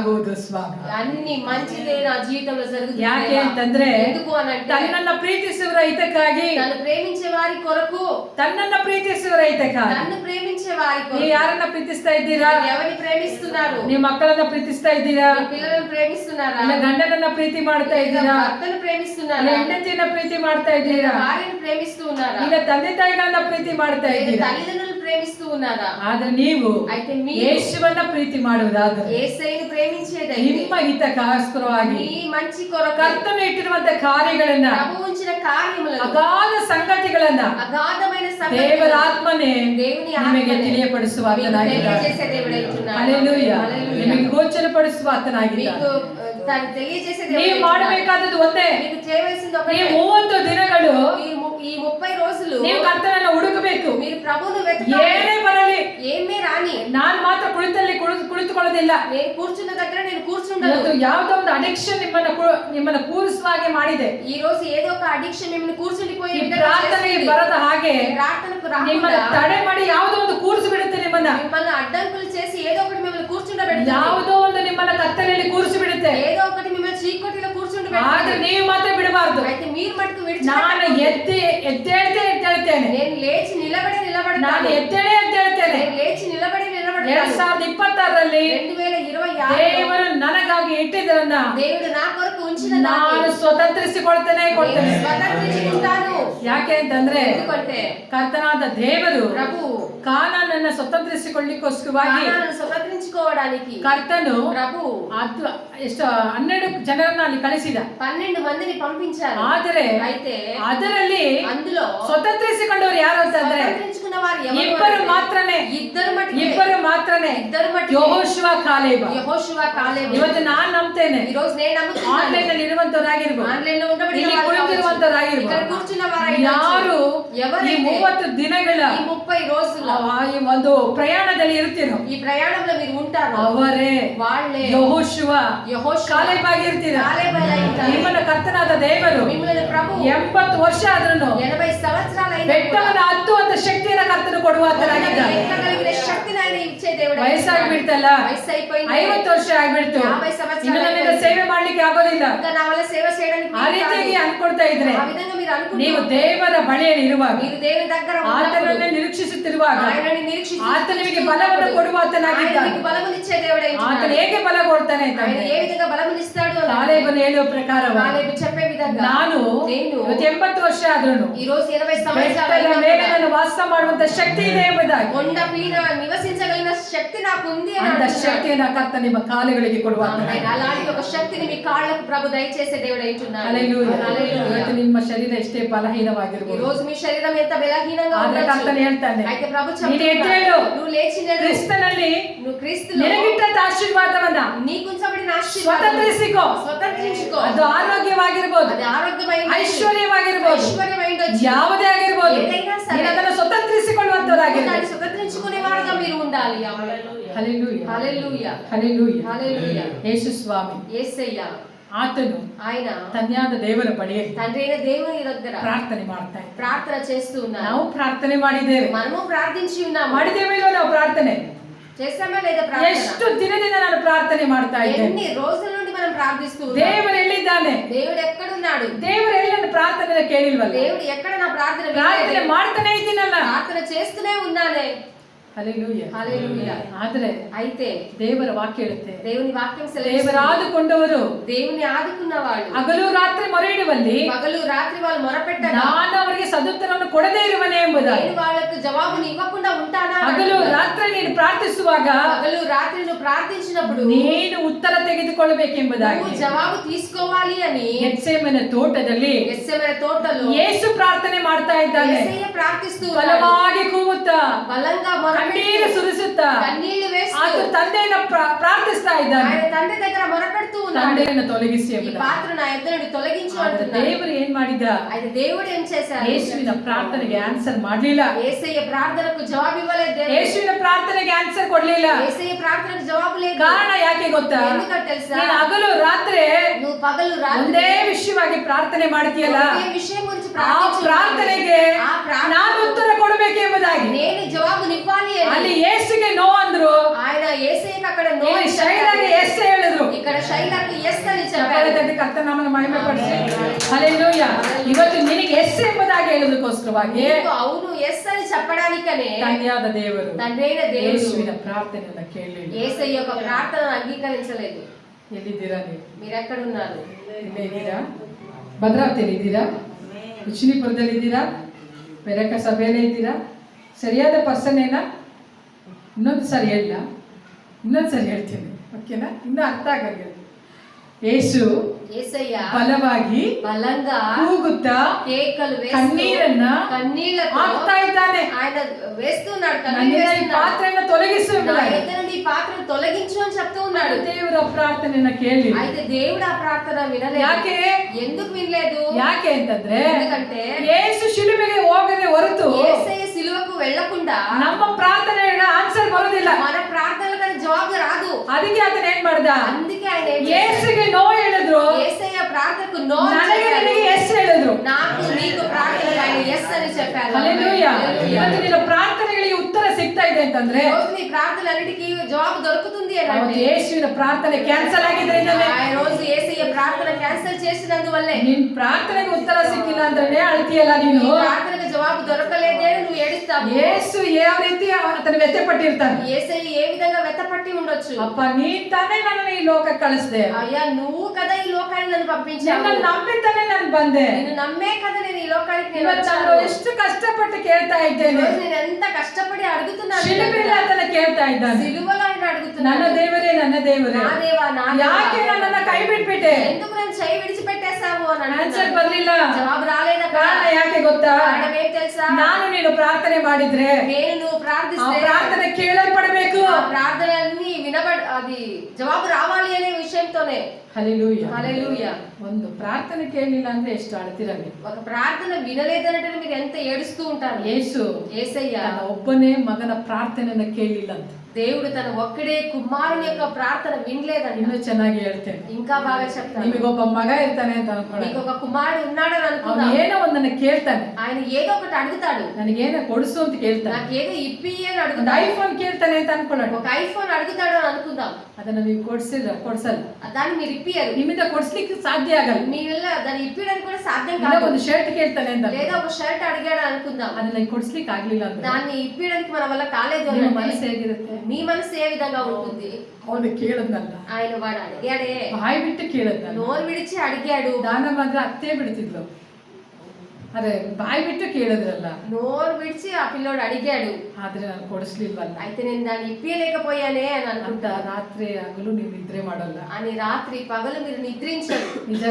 ಆಗುವುದು ಸ್ವಾಮಿ అన్ని మంచిదే నా జీవితంలో జరుగుతుంది ಯಾಕೆ దేవా. ಅಂತಂದ್ರೆ ఎందుకు అని అంటే ತನ್ನನ್ನ ಪ್ರೀತಿಸುವ ಹಿತಕ್ಕಾಗಿ నన్ను ప్రేమించే వారి కొరకు ತನ್ನನ್ನ ಪ್ರೀತಿಸುವ ಹಿತಕ್ಕಾಗಿ నన్ను ప్రేమించే వారి ನೀವು కొరకు ಯಾರನ್ನ ಪ್ರೀತಿಸ್ತಾ ಇದ್ದೀರಾ మీరు ఎవరిని ప్రేమిస్తున్నారు ನೀವು ಮಕ್ಕಳನ್ನ ಪ್ರೀತಿಸ್ತಾ ಇದ್ದೀರಾ మీ పిల్లలను ప్రేమిస్తున్నారా ಇಲ್ಲ ಗಂಡನನ್ನ ಪ್ರೀತಿ ಮಾಡ್ತಾ లేదా ಇದ್ದೀರಾ భర్తను ಇಲ್ಲ ప్రేమిస్తున్నారా ಹೆಂಡತಿಯನ್ನ ಪ್ರೀತಿ ಮಾಡ್ತಾ లేదా ಇದ್ದೀರಾ భార్యను ప్రేమిస్తూ ఉన్నారా ಇಲ್ಲ ತಂದೆ ತಾಯಿಗಳನ್ನ ಪ್ರೀತಿ ಮಾಡ್ತಾ లేదా ಇದ್ದೀರಾ తల్లిదండ్రులను ప్రేమిస్తూ ಇಲ್ಲ ఉన్నారా ಆದ್ರೆ ನೀವು అయితే మీరు ಯೇಸುವನ್ನ ಪ್ರೀತಿ ಮಾಡುವುದಾದರೆ ఏసైని ప్రేమించేదైతే ನಿಮ್ಮ ಹಿತಕ್ಕೋಸ್ಕರವಾಗಿ మీ మంచి కొరకు ಕರ್ತನು ಇಟ್ಟಿರುವಂತ ಕಾರ್ಯಗಳನ್ನ ప్రభు ఉంచిన కార్యములను ಅಗಾಧ ಸಂಗತಿಗಳನ್ನ అగాధమైన ದೇವರ సంగతులను ಆತ್ಮನೇ దేవుని ನಿಮಗೆ ఆత్మనే ತಿಳಿಯಪಡಿಸುವ మీకు ಆತನಾಗಿದ್ದಾನೆ తెలియజేసే దేవుడైతున్నాడు. ಹಲ್ಲೆಲೂಯ హల్లెలూయా. ನಿಮಗೆ ಗೋಚರಪಡಿಸುವ ಆತನಾಗಿದ್ದಾನೆ మీకు ఆ, తను తెలియజేసే ನೀವು దేవుడైతున్నాడు. ಮಾಡಬೇಕಾದದ್ದು ಒಂದೇ మీకు చేయవలసింది ఒకటే ನೀವು ಮೂವತ್ತು ದಿನಗಳು ఈ ము- ఈ ముప్పై రోజులు ನೀವು ಕರ್ತನನ್ನ ಹುಡುಕಬೇಕು మీరు ప్రభువును వెతకాలి ಏನೇ ಬರಲಿ ఏమీ రాని ನಾನ್ ಮಾತ್ರ ಕುಳಿತಲ್ಲಿ ಕುಳಿತು ಕುಳಿತುಕೊಳ್ಳೋದಿಲ್ಲ నేను కూర్చున్న దగ్గర నేను కూర్చుండను ಇವತ್ತು ಯಾವುದೋ ಒಂದು ಅಡಿಕ್ಷನ್ ನಿಮ್ಮನ್ನ ಕು- ನಿಮ್ಮನ್ನ ಕೂರಿಸುವ ಹಾಗೆ ಮಾಡಿದೆ ఈ రోజు ఏదో ఒక అడిక్షన్ మిమ్మల్ని కూర్చుండిపోయే ಈ విధంగా ಪ್ರಾರ್ಥನೆಗೆ చేస్తుంది. ಬರದ ಹಾಗೆ ఈ ప్రార్థనకు ನಿಮ್ಮನ್ನ రాకుండా ತಡೆ ಮಾಡಿ ಯಾವುದೋ ಒಂದು ಕೂರಿಸಿ ಬಿಡುತ್ತೆ ನಿಮ್ಮನ್ನ మిమ్మల్ని అడ్డంకులు చేసి ఏదో ఒకటి మిమ్మల్ని కూర్చుండబెడుతుంది ಯಾವುದೋ ಒಂದು ನಿಮ್ಮನ್ನ ಕತ್ತಲೆಯಲ್ಲಿ ಕೂರಿಸಿ ಬಿಡುತ್ತೆ ఏదో ఒకటి మిమ్మల్ని చీకటిలో ಆದ್ರೆ కూర్చుండబెడుతుంది ನೀವು ಮಾತ್ರ ಬಿಡಬಾರ್ದು అయితే మీరు మటుకు ನಾನು విడిచి ಎತ್ತಿ ಎದ್ದೇಳ್ತೆ ಎದ್ದೇಳ್ತೇನೆ నేను లేచి నిలబడి ನಾನು నిలబడతాను ಎದ್ದೇಳೇ ಎದ್ದೇಳ್ತೇನೆ నేను లేచి నిలబడి ಎರಡ್ నిలబడతాను ಸಾವಿರದ ಇಪ್ಪತ್ತಾರರಲ್ಲಿ రెండు వేల ఇరవై ದೇವರು ನನಗಾಗಿ ಇಟ್ಟಿದ್ದರನ್ನ దేవుడు నా కొరకు ఉంచిన ನಾನು దాన్ని ಸ್ವತಂತ್ರಿಸಿಕೊಳ್ತೇನೆ నేను ಕೊಡ್ತೇನೆ స్వతంత్రించుకుంటాను ಯಾಕೆ ಅಂತಂದ್ರೆ ఎందుకంటే ಕರ್ತನಾದ ದೇವರು ప్రభు ಕಾನನನ್ನ ಸ್ವತಂತ್ರಿಸಿಕೊಳ್ಳಿಕ್ಕೋಸ್ಕರವಾಗಿ కానాలను స్వతంత్రించుకోవడానికి ಕರ್ತನು ప్రభు ಅದು ಎಷ್ಟು ಹನ್ನೆರಡು ಜನರನ್ನ ಅಲ್ಲಿ ಕಳಿಸಿದ పన్నెండు మందిని పంపించారు ಆದರೆ అయితే ಅದರಲ್ಲಿ అందులో ಸ್ವತಂತ್ರಿಸಿಕೊಂಡವರು ಯಾರು ಅಂತಂದ್ರೆ స్వతంత్రించుకున్న వారు ఎవరు ಇಬ್ಬರು అంటే ಮಾತ್ರನೇ ఇద్దరు మటుకే ಇಬ್ಬರು ಮಾತ್ರನೇ ఇద్దరు మటుకే ಯಹೋಶುವ ಕಾಲೇಬ యెహోషువ కాలేబు ಇವತ್ತು ನಾನ್ ನಂಬ್ತೇನೆ ఈ రోజు నేను నమ్ముతున్నాను ಆನ್ಲೈನ್ ಅಲ್ಲಿ ಇರುವಂತವರಾಗಿರ್ಬೋದು ఆన్లైన్ లో ఉండబడిన ಇಲ್ಲಿ వారు కావచ్చు. ಕುಳಿತಿರುವಂತವರಾಗಿರ್ಬೋದು ఇక్కడ కూర్చున్న వారు ಯಾರು ಈ ఎవరైతే ಮೂವತ್ತು ದಿನಗಳ ఈ ముప్పై రోజులు ಆ ಈ ಒಂದು ಪ್ರಯಾಣದಲ್ಲಿ ಇರ್ತೀರೋ ఈ ప్రయాణంలో మీరు ఉంటారు ಅವರೇ వాళ్ళే ಯಹೋಶುವ యెహోషువ ಕಾಲೇಬಾಗಿರ್ತೀರ కాలేబులై ఉంటారు. ನಿಮ್ಮನ್ನ ಕರ್ತನಾದ ದೇವರು మిమ్మల్ని ప్రభు ಎಂಬತ್ತು ವರ್ಷ ಆದ್ರೂ ఎనభై సంవత్సరాలు అయినా కూడా ಬೆಟ್ಟವನ್ನು ಹತ್ತುವಂತ ಶಕ್ತಿಯನ್ನ ಕರ್ತನು ಕೊಡುವ ಆತನಾಗಿದ್ದಾನೆ ఎక్కగలిగిన శక్తిని ఆయన ఇచ్చే దేవుడు ವಯಸ್ಸಾಗ್ಬಿಡ್ತಲ್ಲ వయసు అయిపోయింది ಐವತ್ತು ವರ್ಷ ಆಗ್ಬಿಡ್ತು ಯಾಭೈ ಸಂವತ್ಸರ ಇನ್ನು ನನ್ನಿಂದ ಸೇವೆ ಮಾಡ್ಲಿಕ್ಕೆ ಆಗೋದಿಲ್ಲ ఇంకా నా వల్ల సేవ చేయడానికి ಆ వీలు ರೀತಿಯಾಗಿ కాదు. ಅನ್ಕೊಳ್ತಾ ಇದ್ರೆ ఆ విధంగా మీరు ನೀವು అనుకుంటున్నారు ದೇವರ ಬಳಿಯಲ್ಲಿ ಇರುವಾಗ మీరు దేవుని దగ్గర ಆತನನ್ನ ఉన్నప్పుడు ನಿರೀಕ್ಷಿಸುತ್ತಿರುವಾಗ ఆయనని నిరీక్షిస్తూ ಆತ ನಿಮಗೆ ಬಲವನ್ನು ಕೊಡುವ ఆయన ಆತನಾಗಿದ್ದಾನೆ మీకు బలమునిచ్చే దేవుడై ಆತನು ఉన్నాడు. ಹೇಗೆ ಬಲ ಕೊಡ್ತಾನೆ ఆయన ಅಂತಂದ್ರೆ ఏ విధంగా బలమునిస్తాడు అన్నాడు. ಕಾಲೇಬನು ಹೇಳುವ ಪ್ರಕಾರ కాలేబు చెప్పే విధంగా ನಾನು నేను ಇವತ್ತು ಎಂಬತ್ತು ವರ್ಷ ಆದ್ರೂ ఈ రోజు ఇరవై సంవత్సరాలు ಬೆಟ್ಟದ అయినా ಮೇಲೆ కూడా ನಾನು ವಾಸ ಮಾಡುವಂತ ಶಕ್ತಿ ಇದೆ ಎಂಬುದಾಗಿ కొండ పీన నివసించగలిగిన శక్తి నాకు ఉంది అని ಅಂತ అంటున్నాడు. ಶಕ್ತಿಯನ್ನ ಕರ್ತ ನಿಮ್ಮ ಕಾಲುಗಳಿಗೆ ಕೊಡುವ ఆమేన్. అలాంటి ఒక శక్తిని మీ కాళ్ళకు ప్రభు దయచేసే దేవుడు అంటున్నాడు ಹಲ್ಲೆಲೂಯಾ. హల్లెలూయా. ಇವತ್ತು ನಿಮ್ಮ ಶರೀರ ಎಷ್ಟೇ ఈ ಬಲಹೀನವಾಗಿರ್ಬೋದು రోజు మీ శరీరం ఎంత బలహీనంగా ಆದ್ರೆ ఉండొచ్చు. ಕರ್ತನು ಹೇಳ್ತಾನೆ అయితే ప్రభు ನೀನು చెప్తున్నాడు, ಎದ್ದೇಳು. నువ్వు లేచి నిలు. ಕ್ರಿಸ್ತನಲ್ಲಿ నువ్వు క్రీస్తులో ನಿನಗಿಟ್ಟಂತ ಆಶೀರ್ವಾದವನ್ನ నీకుంచబడిన ఆశీర్వాదం ಸ್ವತಂತ್ರಿಸಿಕೋ స్వతంత్రించుకో ಅದು ಆರೋಗ್ಯವಾಗಿರ್ಬೋದು అది ఆరోగ్యమైన ಐಶ್ವರ್ಯವಾಗಿರ್ಬೋದು ఐశ్వర్యమైండొచ్చు ಯಾವುದೇ ಆಗಿರ್ಬೋದು ఏదైనా సరే. ನೀನು ಅದನ್ನು దాన్ని ಸ್ವತಂತ್ರಿಸಿಕೊಳ್ಳುವಂತವರಾಗಿರ್ಬೋದು స్వతంత్రించుకునే వారుగా మీరు ఉండాలి ಹಲ್ಲೆಲೂಯಾ. హల్లెలూయా ಹಲ್ಲೆಲೂಯಾ. హల్లెలూయా ಯೇಸು ಸ್ವಾಮಿ యేసయ్య ಆತನು ఆయన ತಂದೆಯಾದ ದೇವರ ಬಳಿಯಲ್ಲಿ తండ్రి అయిన దేవుని దగ్గర ಪ್ರಾರ್ಥನೆ ಮಾಡ್ತಾ ಇದ್ದ ప్రార్థన చేస్తూ ఉన్నారు ನಾವು ಪ್ರಾರ್ಥನೆ ಮಾಡಿದ್ದೇವೆ మనము ప్రార్థించి ఉన్నాము ಮಾಡಿದ್ದೇವೆ ಇಲ್ವೋ ನಾವು ಪ್ರಾರ್ಥನೆ చేస్తామా లేదా ప్రార్థన ಎಷ್ಟು ದಿನದಿಂದ ನಾನು ಪ್ರಾರ್ಥನೆ ಮಾಡ್ತಾ ಇದ್ದೇನೆ ఎన్ని రోజుల నుండి మనం ప్రార్థిస్తూ ఉన్నాం? ದೇವರು ಎಲ್ಲಿದ್ದಾನೆ దేవుడు ఎక్కడున్నాడు ದೇವರು ಎಲ್ಲಿ ನನ್ನ ಪ್ರಾರ್ಥನೆ ಕೇಳಿಲ್ವಲ್ಲ దేవుడు ఎక్కడ నా ప్రార్థన ಪ್ರಾರ್ಥನೆ వినలేదు? ಮಾಡ್ತಾನೆ ಇದ್ದೀನಲ್ಲ ప్రార్థన చేస్తూనే ఉన్నానే ಹಲ್ಲೆಲೂಯಾ. హల్లెలూయా ಆದ್ರೆ అయితే ದೇವರ ವಾಕ್ಯ ಹೇಳುತ್ತೆ దేవుని వాక్యం సెలవిస్తుంది. ದೇವರಾದುಕೊಂಡವರು దేవుని ఆదుకున్నవాడు ಹಗಲು ರಾತ್ರಿ ಮೊರೆ ಇಡುವಲ್ಲಿ పగలు రాత్రి వాళ్ళు మొరపెట్టగా ನಾನು ಅವರಿಗೆ ಸದುತ್ತರವನ್ನು ಕೊಡದೇ ಇರುವನೇ ಎಂಬುದಾಗಿ నేను వాళ్ళకు జవాబుని ఇవ్వకుండా ఉంటానా అని ಹಗಲು అంటున్నాడు. ರಾತ್ರಿ ನೀನು ಪ್ರಾರ್ಥಿಸುವಾಗ పగలు రాత్రి నువ్వు ప్రార్థించినప్పుడు ನೀನು ಉತ್ತರ ತೆಗೆದುಕೊಳ್ಳಬೇಕೆಂಬುದಾಗಿ నువ్వు జవాబు తీసుకోవాలి అని ಎಚ್ಚೆಮನ ತೋಟದಲ್ಲಿ ఎస్ఎమైన తోటలో ಯೇಸು ಪ್ರಾರ್ಥನೆ ಮಾಡ್ತಾ ಇದ್ದಾನೆ యేసయ్య ప్రార్థిస్తూ ఉన్నాడు. ಬಲವಾಗಿ ಕೂಗುತ್ತಾ బలంగా మొరపెట్టి ಕಣ್ಣೀರು ಸುರಿಸುತ್ತಾ కన్నీళ్లు వేస్తూ ಆತ ತಂದೆಯನ್ನ ಪ್ರಾ- ಪ್ರಾರ್ಥಿಸ್ತಾ ಇದ್ದಾನೆ ఆయన తండ్రి దగ్గర మొరపెడుతూ ఉన్నాడు ತಂದೆಯನ್ನ ತೊಲಗಿಸಿ ఈ ಎಂಬುದಾಗಿ పాత్ర నా ఎద్దు నుండి తొలగించు ಆದ್ರೆ అంటున్నాడు ದೇವರು ಏನ್ ಮಾಡಿದ అయితే దేవుడు ఏం చేశారు ಯೇಸುವಿನ ಪ್ರಾರ್ಥನೆಗೆ ಆನ್ಸರ್ ಮಾಡ್ಲಿಲ್ಲ ఏసయ్య ప్రార్థనకు జవాబు ఇవ్వలేదు దేవుడు. ಯೇಸುವಿನ ಪ್ರಾರ್ಥನೆಗೆ ಆನ್ಸರ್ ಕೊಡ್ಲಿಲ್ಲ ఏసయ్య ప్రార్థనకు జవాబు లేదు ಕಾರಣ ಯಾಕೆ ಗೊತ್ತಾ ఎందుకంటే తెలుసా ನೀನು ಹಗಲು ರಾತ್ರಿ నువ్వు పగలు రాత్రి ಒಂದೇ ವಿಷಯವಾಗಿ ಪ್ರಾರ್ಥನೆ ಮಾಡ್ತೀಯಲ್ಲ ఒకే విషయం గురించి ಆ ప్రార్థించు ಪ್ರಾರ್ಥನೆಗೆ ఆ ప్రార్థన ನಾನು ಉತ್ತರ ಕೊಡಬೇಕೆಂಬುದಾಗಿ నేను జవాబునివ్వాలి అని ಅಲ್ಲಿ ಯೇಸುಗೆ ನೋ ಅಂದ್ರು ఆయన ఏసయ్యకి అక్కడ నో ಇಲ್ಲಿ అని ಶೈಲಾಗೆ చెప్పారు. ಎಸ್ ಹೇಳಿದ್ರು ఇక్కడ శైలకు ఎస్ అని ಚಪ್ಪಾಳೆ చెప్పారు ತಟ್ಟಿ ಕರ್ತನಾಮನ ಮಹಿಮೆ ಪಡಿಸಿ ಹಲ್ಲೆಲೂಯ ಇವತ್ತು ನಿನಗೆ ಎಸ್ ಎಂಬುದಾಗಿ ಹೇಳುವುದಕ್ಕೋಸ್ಕರವಾಗಿ నీకు అవును ఎస్ అని చెప్పడానికనే ತಂದೆಯಾದ ದೇವರು తండ్రి అయిన దేవుడు ಯೇಸುವಿನ ಪ್ರಾರ್ಥನೆಯನ್ನ ಕೇಳಲಿಲ್ಲ ఏసయ్య యొక్క ప్రార్థనను అంగీకరించలేదు ಎಲ್ಲಿದ್ದೀರಾ ನೀವು మీరు ఎక్కడున్నారు ಇಲ್ಲೇ ಇದ್ದೀರಾ ಭದ್ರಾವತಿಯಲ್ಲಿ ಇದ್ದೀರಾ ಉಚ್ಚಿನಿಪುರದಲ್ಲಿ ಇದ್ದೀರಾ ಬೆರಕ ಸಭೆಯಲ್ಲೇ ಇದ್ದೀರಾ ಸರಿಯಾದ ಪರ್ಸನ್ ಏನಾ ಇನ್ನೊಂದು ಸಲ ಹೇಳಲ್ಲ ಇನ್ನೊಂದು ಸಲ ಹೇಳ್ತೇನೆ. ಓಕೆನಾ? ಇನ್ನೂ ಅರ್ಥ ಆಗಲ್ಲ. ಯೇಸು ಏಸಯ್ಯ ಫಲವಾಗಿ ಬಲಂಗ ಕೂಗುತ್ತಾ ಕೇಕಲು ಕಣ್ಣೀರನ್ನ ಕಣ್ಣೀರ ಹಾಕ್ತಾ ಇದ್ದಾನೆ. ಆಯ್ತ ವೇಸ್ತು ನಾಡ್ತಾನೆ ಪಾತ್ರೆಯನ್ನ ತೊಲಗಿಸು ಈ ಪಾತ್ರ ತೊಲಗಿಸು ಅಂತ ಶಬ್ದವು ನಾಡು. ದೇವರ ಪ್ರಾರ್ಥನೆಯನ್ನ ಕೇಳಿ. ಆಯ್ತ ದೇವರ ಪ್ರಾರ್ಥನೆ ವಿನಲೇ. ಯಾಕೆ? ಎಂದಕ್ಕೆ ವಿನಲೇದು ಯಾಕೆ ಅಂತಂದ್ರೆ ಯೇಸು ಶಿಲುಬೆಗೆ ಹೋಗದೆ ಹೊರತು ಏಸಯ್ಯ సిలువకు వెళ్లకుండా ನಮ್ಮ ಪ್ರಾರ್ಥನೆಗಳ ಆನ್ಸರ್ ಬರೋದಿಲ್ಲ మన ప్రార్థనలకు జవాబు రాదు ಅದಕ್ಕೆ ಆತನ ಏನ್ ಮಾಡ್ದ అందుకే ఆయన ఏం చేశాడు? ಯೇಸುಗೆ ನೋ ಹೇಳಿದ್ರು యేసయ్య ప్రార్థనకు నో అని ನನಗೆ చెప్పాడు. ನಿನಗೆ ಎಸ್ ಹೇಳಿದ್ರು నాకు నీకు ప్రార్థనకు ఆయన ఎస్ అని చెప్పారు ಹಲ್ಲೆಲೂಯ హల్లెలూయా. ಇವತ್ತು ನಿನ್ನ ಪ್ರಾರ್ಥನೆಗಳಿಗೆ ಉತ್ತರ ಸಿಗ್ತಾ ಇದೆ ಅಂತಂದ್ರೆ ఈ రోజు నీ ప్రార్థనలన్నిటికీ జవాబు దొరుకుతుంది అని ಅವತ್ತು అంటే ಯೇಸುವಿನ ಪ್ರಾರ್ಥನೆ ಕ್ಯಾನ್ಸಲ್ ಆಗಿದ್ರಿಂದಲೇ ఆ రోజు ఏసయ్య ప్రార్థన క్యాన్సిల్ చేసినందువల్లే ನಿನ್ ಪ್ರಾರ್ಥನೆಗೆ ಉತ್ತರ ಸಿಕ್ಕಿಲ್ಲ ಅಂದ್ರೆ ಅಳ್ತೀಯಲ್ಲ నీ ನೀನು ప్రార్థనకు జవాబు దొరకలేదే అని నువ్వు ఏడుస్తావు ಯೇಸು ಯಾವ ರೀತಿ ಆತನ ವ್ಯತ್ಯಪಟ್ಟಿರ್ತಾನೆ ఏసయ్య ఏ విధంగా వెతపట్టి ఉండొచ్చు ಅಪ್ಪ ನೀನ್ ತಾನೇ ನನ್ನನ್ನು ಈ ಲೋಕಕ್ಕೆ ಕಳಿಸ್ದೆ అయ్యా నువ్వు కదా ఈ లోకానికి నన్ను పంపించావు ನಿನ್ನ ನಂಬಿ ತಾನೇ ನಾನು ಬಂದೆ నిన్ను నమ్మే కదా నేను ఈ లోకానికి నేను ಇವತ್ತು ನಾನು వచ్చాను ಎಷ್ಟು ಕಷ್ಟಪಟ್ಟು ಕೇಳ್ತಾ ಇದ್ದೇನೆ ఈరోజు నేను ఎంత కష్టపడి అడుగుతున్నాను ಶಿಲುಬೆಯಲ್ಲಿ ಆತನ ಕೇಳ್ತಾ ಇದ್ದಾನೆ సిలువలో ఆయన ನನ್ನ అడుగుతున్నాను ದೇವರೇ ನನ್ನ ದೇವರೇ నా దేవా నా దేవా. ಯಾಕೆ ನನ್ನನ್ನ ಕೈ ಬಿಟ್ಬಿಟ್ಟೆ ఎందుకు నన్ను చేయి విడిచిపెట్టేశావు అని ಆನ್ಸರ್ అంటున్నాను. ಬರ್ಲಿಲ್ಲ జవాబు రాలేదా ಕಾರಣ ಯಾಕೆ ಗೊತ್ತಾ కారణం ఏం తెలుసా ನಾನು ನೀನು ಪ್ರಾರ್ಥನೆ ಮಾಡಿದ್ರೆ నేను నువ్వు ಆ ప్రార్థిస్తే ಪ್ರಾರ್ಥನೆ ಕೇಳಲ್ಪಡಬೇಕು ఆ ప్రార్థనలన్నీ వినబడ అది జవాబు రావాలి అనే విషయంతోనే ಹಲಿಲೂಯ హల్లెలూయా ಒಂದು ಪ್ರಾರ್ಥನೆ ಕೇಳಲಿಲ್ಲ ಅಂದ್ರೆ ಎಷ್ಟು ಅಳ್ತಿರಲಿ ఒక ప్రార్థన వినలేదంటే మీరు ఎంత ఏడుస్తూ ఉంటారు ಯೇಸು ఏసయ్య ತನ್ನ ಒಬ್ಬನೇ ಮಗನ ಪ್ರಾರ್ಥನೆಯನ್ನ ಕೇಳಲಿಲ್ಲ ಅಂತ దేవుడు తన ఒక్కడే కుమారుని యొక్క ప్రార్థన వినలేదండి ಇನ್ನೂ ಚೆನ್ನಾಗಿ ಹೇಳ್ತೇನೆ ఇంకా బాగా చెప్తాను ನಿಮಗೊಬ್ಬ ಮಗ ಇರ್ತಾನೆ ಅಂತ ಅನ್ಕೊಳ್ಳಿ నీకు ఒక కుమారుడు ఉన్నాడని ಅವನು అనుకుందాం ಏನೋ ಒಂದನ್ನ ಕೇಳ್ತಾನೆ ఆయన ఏదో ఒకటి అడుగుతాడు ನನಗೇನೋ ಕೊಡಿಸು ಅಂತ ಕೇಳ್ತಾನೆ నాకు ఏదో ఇప్పి అని ಒಂದು అడుగుతాడు ಐಫೋನ್ ಕೇಳ್ತಾನೆ ಅಂತ ಅನ್ಕೊಳ್ಳೋಣ ఒక ఐఫోన్ అడుగుతాడు అని అనుకుందాం ಅದನ್ನ ನೀವು ಕೊಡ್ಸಿಲ್ಲ ಕೊಡ್ಸಲ್ಲ దాన్ని మీరు ఇప్పియరు ನಿಮ್ಮಿಂದ ಕೊಡ್ಸ್ಲಿಕ್ಕೆ ಸಾಧ್ಯ ಆಗಲ್ಲ మీ వల్ల దాన్ని ఇప్పియడానికి కూడా సాధ్యం ಇಲ್ಲ కాదు ಒಂದು ಶರ್ಟ್ ಕೇಳ್ತಾನೆ ಅಂತ లేదా ఒక షర్ట్ అడిగాడు అనుకుందాం ಅದನ್ನ ಕೊಡ್ಸ್ಲಿಕ್ಕೆ ಆಗ್ಲಿಲ್ಲ ಅಂದ್ರೆ దాన్ని ఇప్పియడానికి మన వల్ల కాలేదు అని ನಿಮ್ಮ అంటే ಮನಸ್ಸು ಹೇಗಿರುತ್ತೆ మీ మనసు ఏ విధంగా ఉంటుంది ಅವನು ಕೇಳದ್ನಲ್ಲ ఆయన వాడు అడిగాడే ಬಾಯಿ ಬಿಟ್ಟು ಕೇಳದ್ನಲ್ಲ నోరు విడిచి అడిగాడు ದಾನ ಮಾತ್ರ ಅತ್ತೇ ಬಿಡ್ತಿದ್ಲು ಅದೇ ಬಾಯಿ ಬಿಟ್ಟು ಕೇಳಿದ್ರಲ್ಲ. నోరు విడిచి ఆ పిల్లోడు అడిగాడు ಆದ್ರೆ ನಾನು ಕೊಡಿಸ್ಲಿಲ್ವಲ್ಲ. అయితే నేను దాన్ని ఇప్పియలేకపోయానే అని ಅಂತ అనుకుంటా ರಾತ್ರಿ ಹಗಲು ನೀವು ನಿದ್ರೆ ಮಾಡಲ್ಲ. అని రాత్రి పగలు మీరు నిద్రించారు ನಿಜ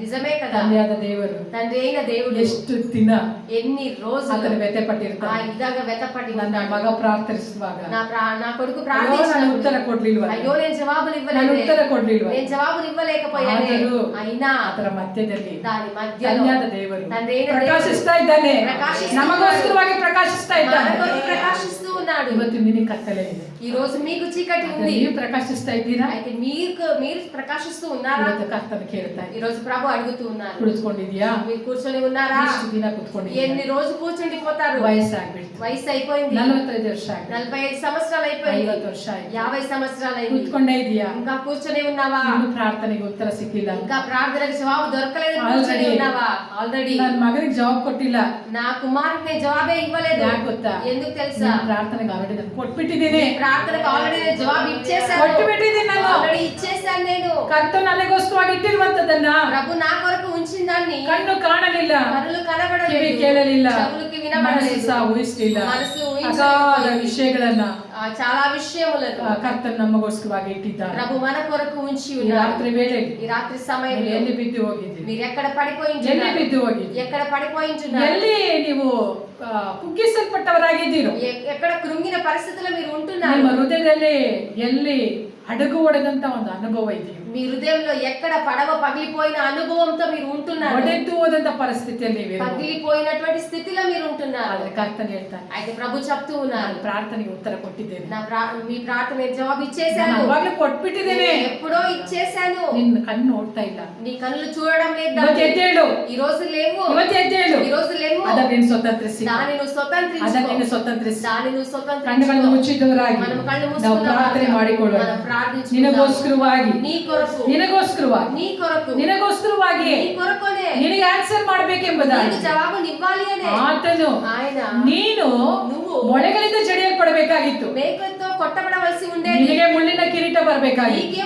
నిజమే కదా ತಂದೆಯಾದ ದೇವರು. తండ్రి అయిన దేవుడు ಎಷ್ಟು తిన ఎన్ని రోజులు అతను వెతపట్టి ಆ ಪಟ್ಟಿರ್ತಾರೆ ಇದ್ದಾಗ ವ್ಯತಪಡಿ ನನ್ನ ಮಗ ಪ್ರಾರ್ಥಿಸುವಾಗ. నా ಪ್ರಾ- నా కొడుకు ಅಯ್ಯೋ, ఉత్తర ప్రార్థించినప్పుడు, ಉತ್ತರ అయ్యో నేను జవాబులు ನಾನು ఇవ్వలేదు ఉత్తర ಕೊಡ್ಲಿಲ್ವ నేను జవాబులు ఇవ్వలేకపోయానే ఆದರೂ అయినా ఆతನ మధ్యದಲ್ಲಿ దాని మధ్యలో ತಂದೆಯಾದ ದೇವರು తండ్రి ಪ್ರಕಾಶಿಸ್ತಾ ಇದ್ದಾನೆ ಪ್ರಕಾಶಿಸ್ತಾ ನಮಗೋಸ್ಕರವಾಗಿ ಪ್ರಕಾಶಿಸ್ತಾ మన ಇದ್ದಾನೆ కొరకు ప్రకాశిస్తూ ఉన్నాడు ಇವತ್ತು ನಿನಗೆ ಕತ್ತಲೆ ಇದೆ ఈ రోజు మీకు చీకటి ಆದ್ರೆ ఉంది ನೀವು ಪ್ರಕಾಶಿಸ್ತಾ ಇದ್ದೀರಾ అయితే మీకు మీరు ప్రకాశిస్తూ ఉన్నారా ಇವತ್ತು ಕರ್ತನ ಕೇಳ್ತಾ ఈ రోజు ప్రభు అడుగుతూ ఉన్నారు ಕುಳಿತುಕೊಂಡಿದ್ಯಾ మీరు కూర్చొని ఉన్నారా ಇಷ್ಟು ದಿನ ಕುತ್ಕೊಂಡಿದ್ಯಾ ఎన్ని రోజు కూర్చుండిపోతారు ವಯಸ್ಸಾಗ್ಬಿಡ್ತು వయసు అయిపోయింది ನಲವತ್ತೈದು ವರ್ಷ ಆಗ್ಬಿಡ್ತು నలభై ఐదు సంవత్సరాలు అయిపోయింది ಐವತ್ತು ವರ್ಷ ಆಯ್ತು యాభై సంవత్సరాలు అయింది ಕೂತ್ಕೊಂಡೇ ಇದೆಯಾ ఇంకా కూర్చొని ఉన్నావా ಇನ್ನು ಪ್ರಾರ್ಥನೆಗೆ ಉತ್ತರ ಸಿಕ್ಕಿಲ್ಲ ఇంకా ప్రార్థనకు జవాబు దొరకలేదు కూర్చొని Already. ఉన్నావా ఆల్రెడీ ನನ್ನ ಮಗನಿಗೆ ಜವಾಬ್ ಕೊಟ್ಟಿಲ್ಲ నా కుమారుడికి నేను జవాబే ఇవ్వలేదు ಯಾಕೆ ಗೊತ್ತಾ ఎందుకు తెలుసా ನಿನ್ನ ಪ್ರಾರ್ಥನೆಗೆ ಆಲ್ರೆಡಿ ನಾನು ಕೊಟ್ಬಿಟ್ಟಿದ್ದೀನಿ ప్రార్థనకు ఆల్రెడీ నేను జవాబు ఇచ్చేసాను ಕೊಟ್ಟು ಬಿಟ್ಟಿದ್ದೀನಿ ನಾನು ఆల్రెడీ ఇచ్చేసాను నేను ಕರ್ತ ನನಗೋಸ್ಕರವಾಗಿ ಇಟ್ಟಿರುವಂತದನ್ನ ప్రభు నా కొరకు ఉంచిన దాన్ని ಕಣ್ಣು ಕಾಣಲಿಲ್ಲ కనులు ಕಿವಿ కనబడలేదు ಕೇಳಲಿಲ್ಲ చెవులకి ಮನಸ್ಸು వినబడలేదు ಸಹ ಊಹಿಸ್ಲಿಲ್ಲ మనసు ಅಗಾಧ ఊహించలేకపోయింది. ವಿಷಯಗಳನ್ನ ఆ, చాలా విషయములను ಆ, ಕರ್ತನು ನಮಗೋಸ್ಕರವಾಗಿ ಇಟ್ಟಿದ್ದಾನೆ ప్రభు మన కొరకు ఉంచి ಈ ఉన్నారు ರಾತ್ರಿ ವೇಳೆಗೆ ఈ రాత్రి ನೀವು సమయంలో ಎಲ್ಲಿ ಬಿದ್ದು ಹೋಗಿದ್ದೀರಿ మీరు ఎక్కడ పడిపోయి ಎಲ್ಲಿ ఉంటున్నారు? ಬಿದ್ದು ಹೋಗಿದ್ದೀರಿ ఎక్కడ పడిపోయి ఉంటున్నారు? ಎಲ್ಲಿ ನೀವು ಆ, ಕುಗ್ಗಿಸಲ್ಪಟ್ಟವರಾಗಿದ್ದೀರೋ ఎ- ఎక్కడ కృంగిన పరిస్థితుల్లో మీరు ఉంటున్నారు ನಿಮ್ಮ ಹೃದಯದಲ್ಲಿ ಎಲ್ಲಿ ಅಡಗು ಹೊಡೆದಂತ ಒಂದು ಅನುಭವ ಇದೆಯೋ మీ హృదయంలో ఎక్కడ పడవ పగిలిపోయిన అనుభవంతో మీరు ఉంటున్నారు? పరిస్థితి పగిలిపోయినటువంటి స్థితిలో మీరు ఉంటున్నారు. కర్తని అయితే ప్రభు చెప్తూ ఉన్నారు. ప్రార్థన ఉత్తర కొట్టిదే నా మీ ప్రార్థన జవాబు ఇచ్చేసాను కొట్టిదే ఎప్పుడో ఇచ్చేసాను నిన్ను కన్ను నోడతా ఇలా. నీ కళ్ళు చూడడం లేదు ఈ రోజు లేవు. ఈ రోజు లేవు. నేను స్వతంత్ర దాని నువ్వు స్వతంత్ర నేను స్వతంత్ర దాని నువ్వు స్వతంత్ర మనం రాగి ప్రార్థన వాడికోడు ప్రార్థించి కొరకు ನಿನಗೋಸ್ಕರವಾಗಿ నీ కొరకు ನಿನಗೋಸ್ಕರವಾಗಿ నీ కొరకునే ನಿನಗೆ ಆನ್ಸರ್ ಮಾಡ್ಬೇಕೆಂಬುದಾಗಿ నీకు జవాబుని ఇవ్వాలి అనే ಆತನು ఆయన ನೀನು నువ్వు ಮೊಳೆಗಳಿಂದ ಜಡಿಯಲ್ಪಡಬೇಕಾಗಿತ್ತು మేకలతో కొట్టబడవలసి ఉండేది ನಿನಗೆ ಮುಳ್ಳಿನ ಕಿರೀಟ ಬರಬೇಕಾಗಿತ್ತು నీకే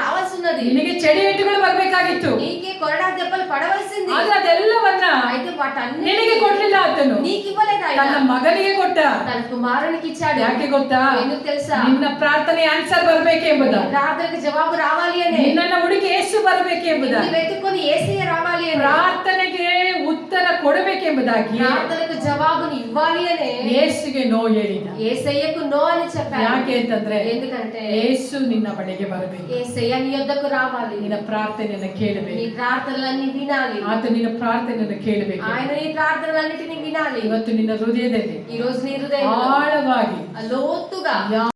ರಾವಾಲ್ಸಿನದು ನಿನಗೆ ಚಡಿ ಏಟುಗಳು ಬರಬೇಕಾಗಿತ್ತು ನೀಕೆ ಕೊರಡ ದೆಪ್ಪಲು ಪಡವಲಸಿಂದಿ ಆದ್ರೆ ಅದೆಲ್ಲವನ್ನ ಐತೆ ವಾಟನ್ನ ನಿನಗೆ ಕೊಡ್ಲಿಲ್ಲ ಆತನು ನೀಕಿವಲೇದ ತನ್ನ ಮಗನಿಗೆ ಕೊಟ್ಟ ತನ್ನ ಕುಮಾರನಿಗೆ ಇಚ್ಚಾಡು ಯಾಕೆ ಗೊತ್ತಾ ಏನು ಕೆಲಸ ನಿನ್ನ ಪ್ರಾರ್ಥನೆ ಆನ್ಸರ್ ಬರಬೇಕೆಂಬುದ ಪ್ರಾರ್ಥನೆಗೆ ಜವಾಬು ರಾವಾಲಿಯನೇ ನಿನ್ನನ್ನ ಹುಡುಕಿ ಯೇಸು ಬರಬೇಕೆಂಬುದ ನೀ ವೆತುಕೊಂಡು ಯೇಸುಯೇ ರಾವಾಲಿಯನೇ ಪ್ರಾರ್ಥನೆಗೆ ಉತ್ತರ ಕೊಡಬೇಕೆಂಬುದಾಗಿ ప్రార్థనకు జవాబుని ఇవ్వాలి అని ಏಸುಗೆ ನೋ ಹೇಳಿದ ఏసయ్యకు నో అని చెప్పాడు ಯಾಕೆ ಅಂತಂದ್ರೆ ఎందుకంటే ಏಸು ನಿನ್ನ ಬಳಿಗೆ ಬರಬೇಕು ఏసయ్య నీ యొద్దకు రావాలి ನಿನ್ನ ಪ್ರಾರ್ಥನೆಯನ್ನು నీ ಕೇಳಬೇಕು ప్రార్థనలన్నీ వినాలి ಆತ ನಿನ್ನ ಪ್ರಾರ್ಥನೆಯನ್ನು ಕೇಳಬೇಕು ఆయన నీ ప్రార్థనలన్నిటినీ వినాలి ಇವತ್ತು ನಿನ್ನ ಹೃದಯದಲ್ಲಿ ఈ రోజు నీ హృదయం ಆಳವಾಗಿ లోతుగా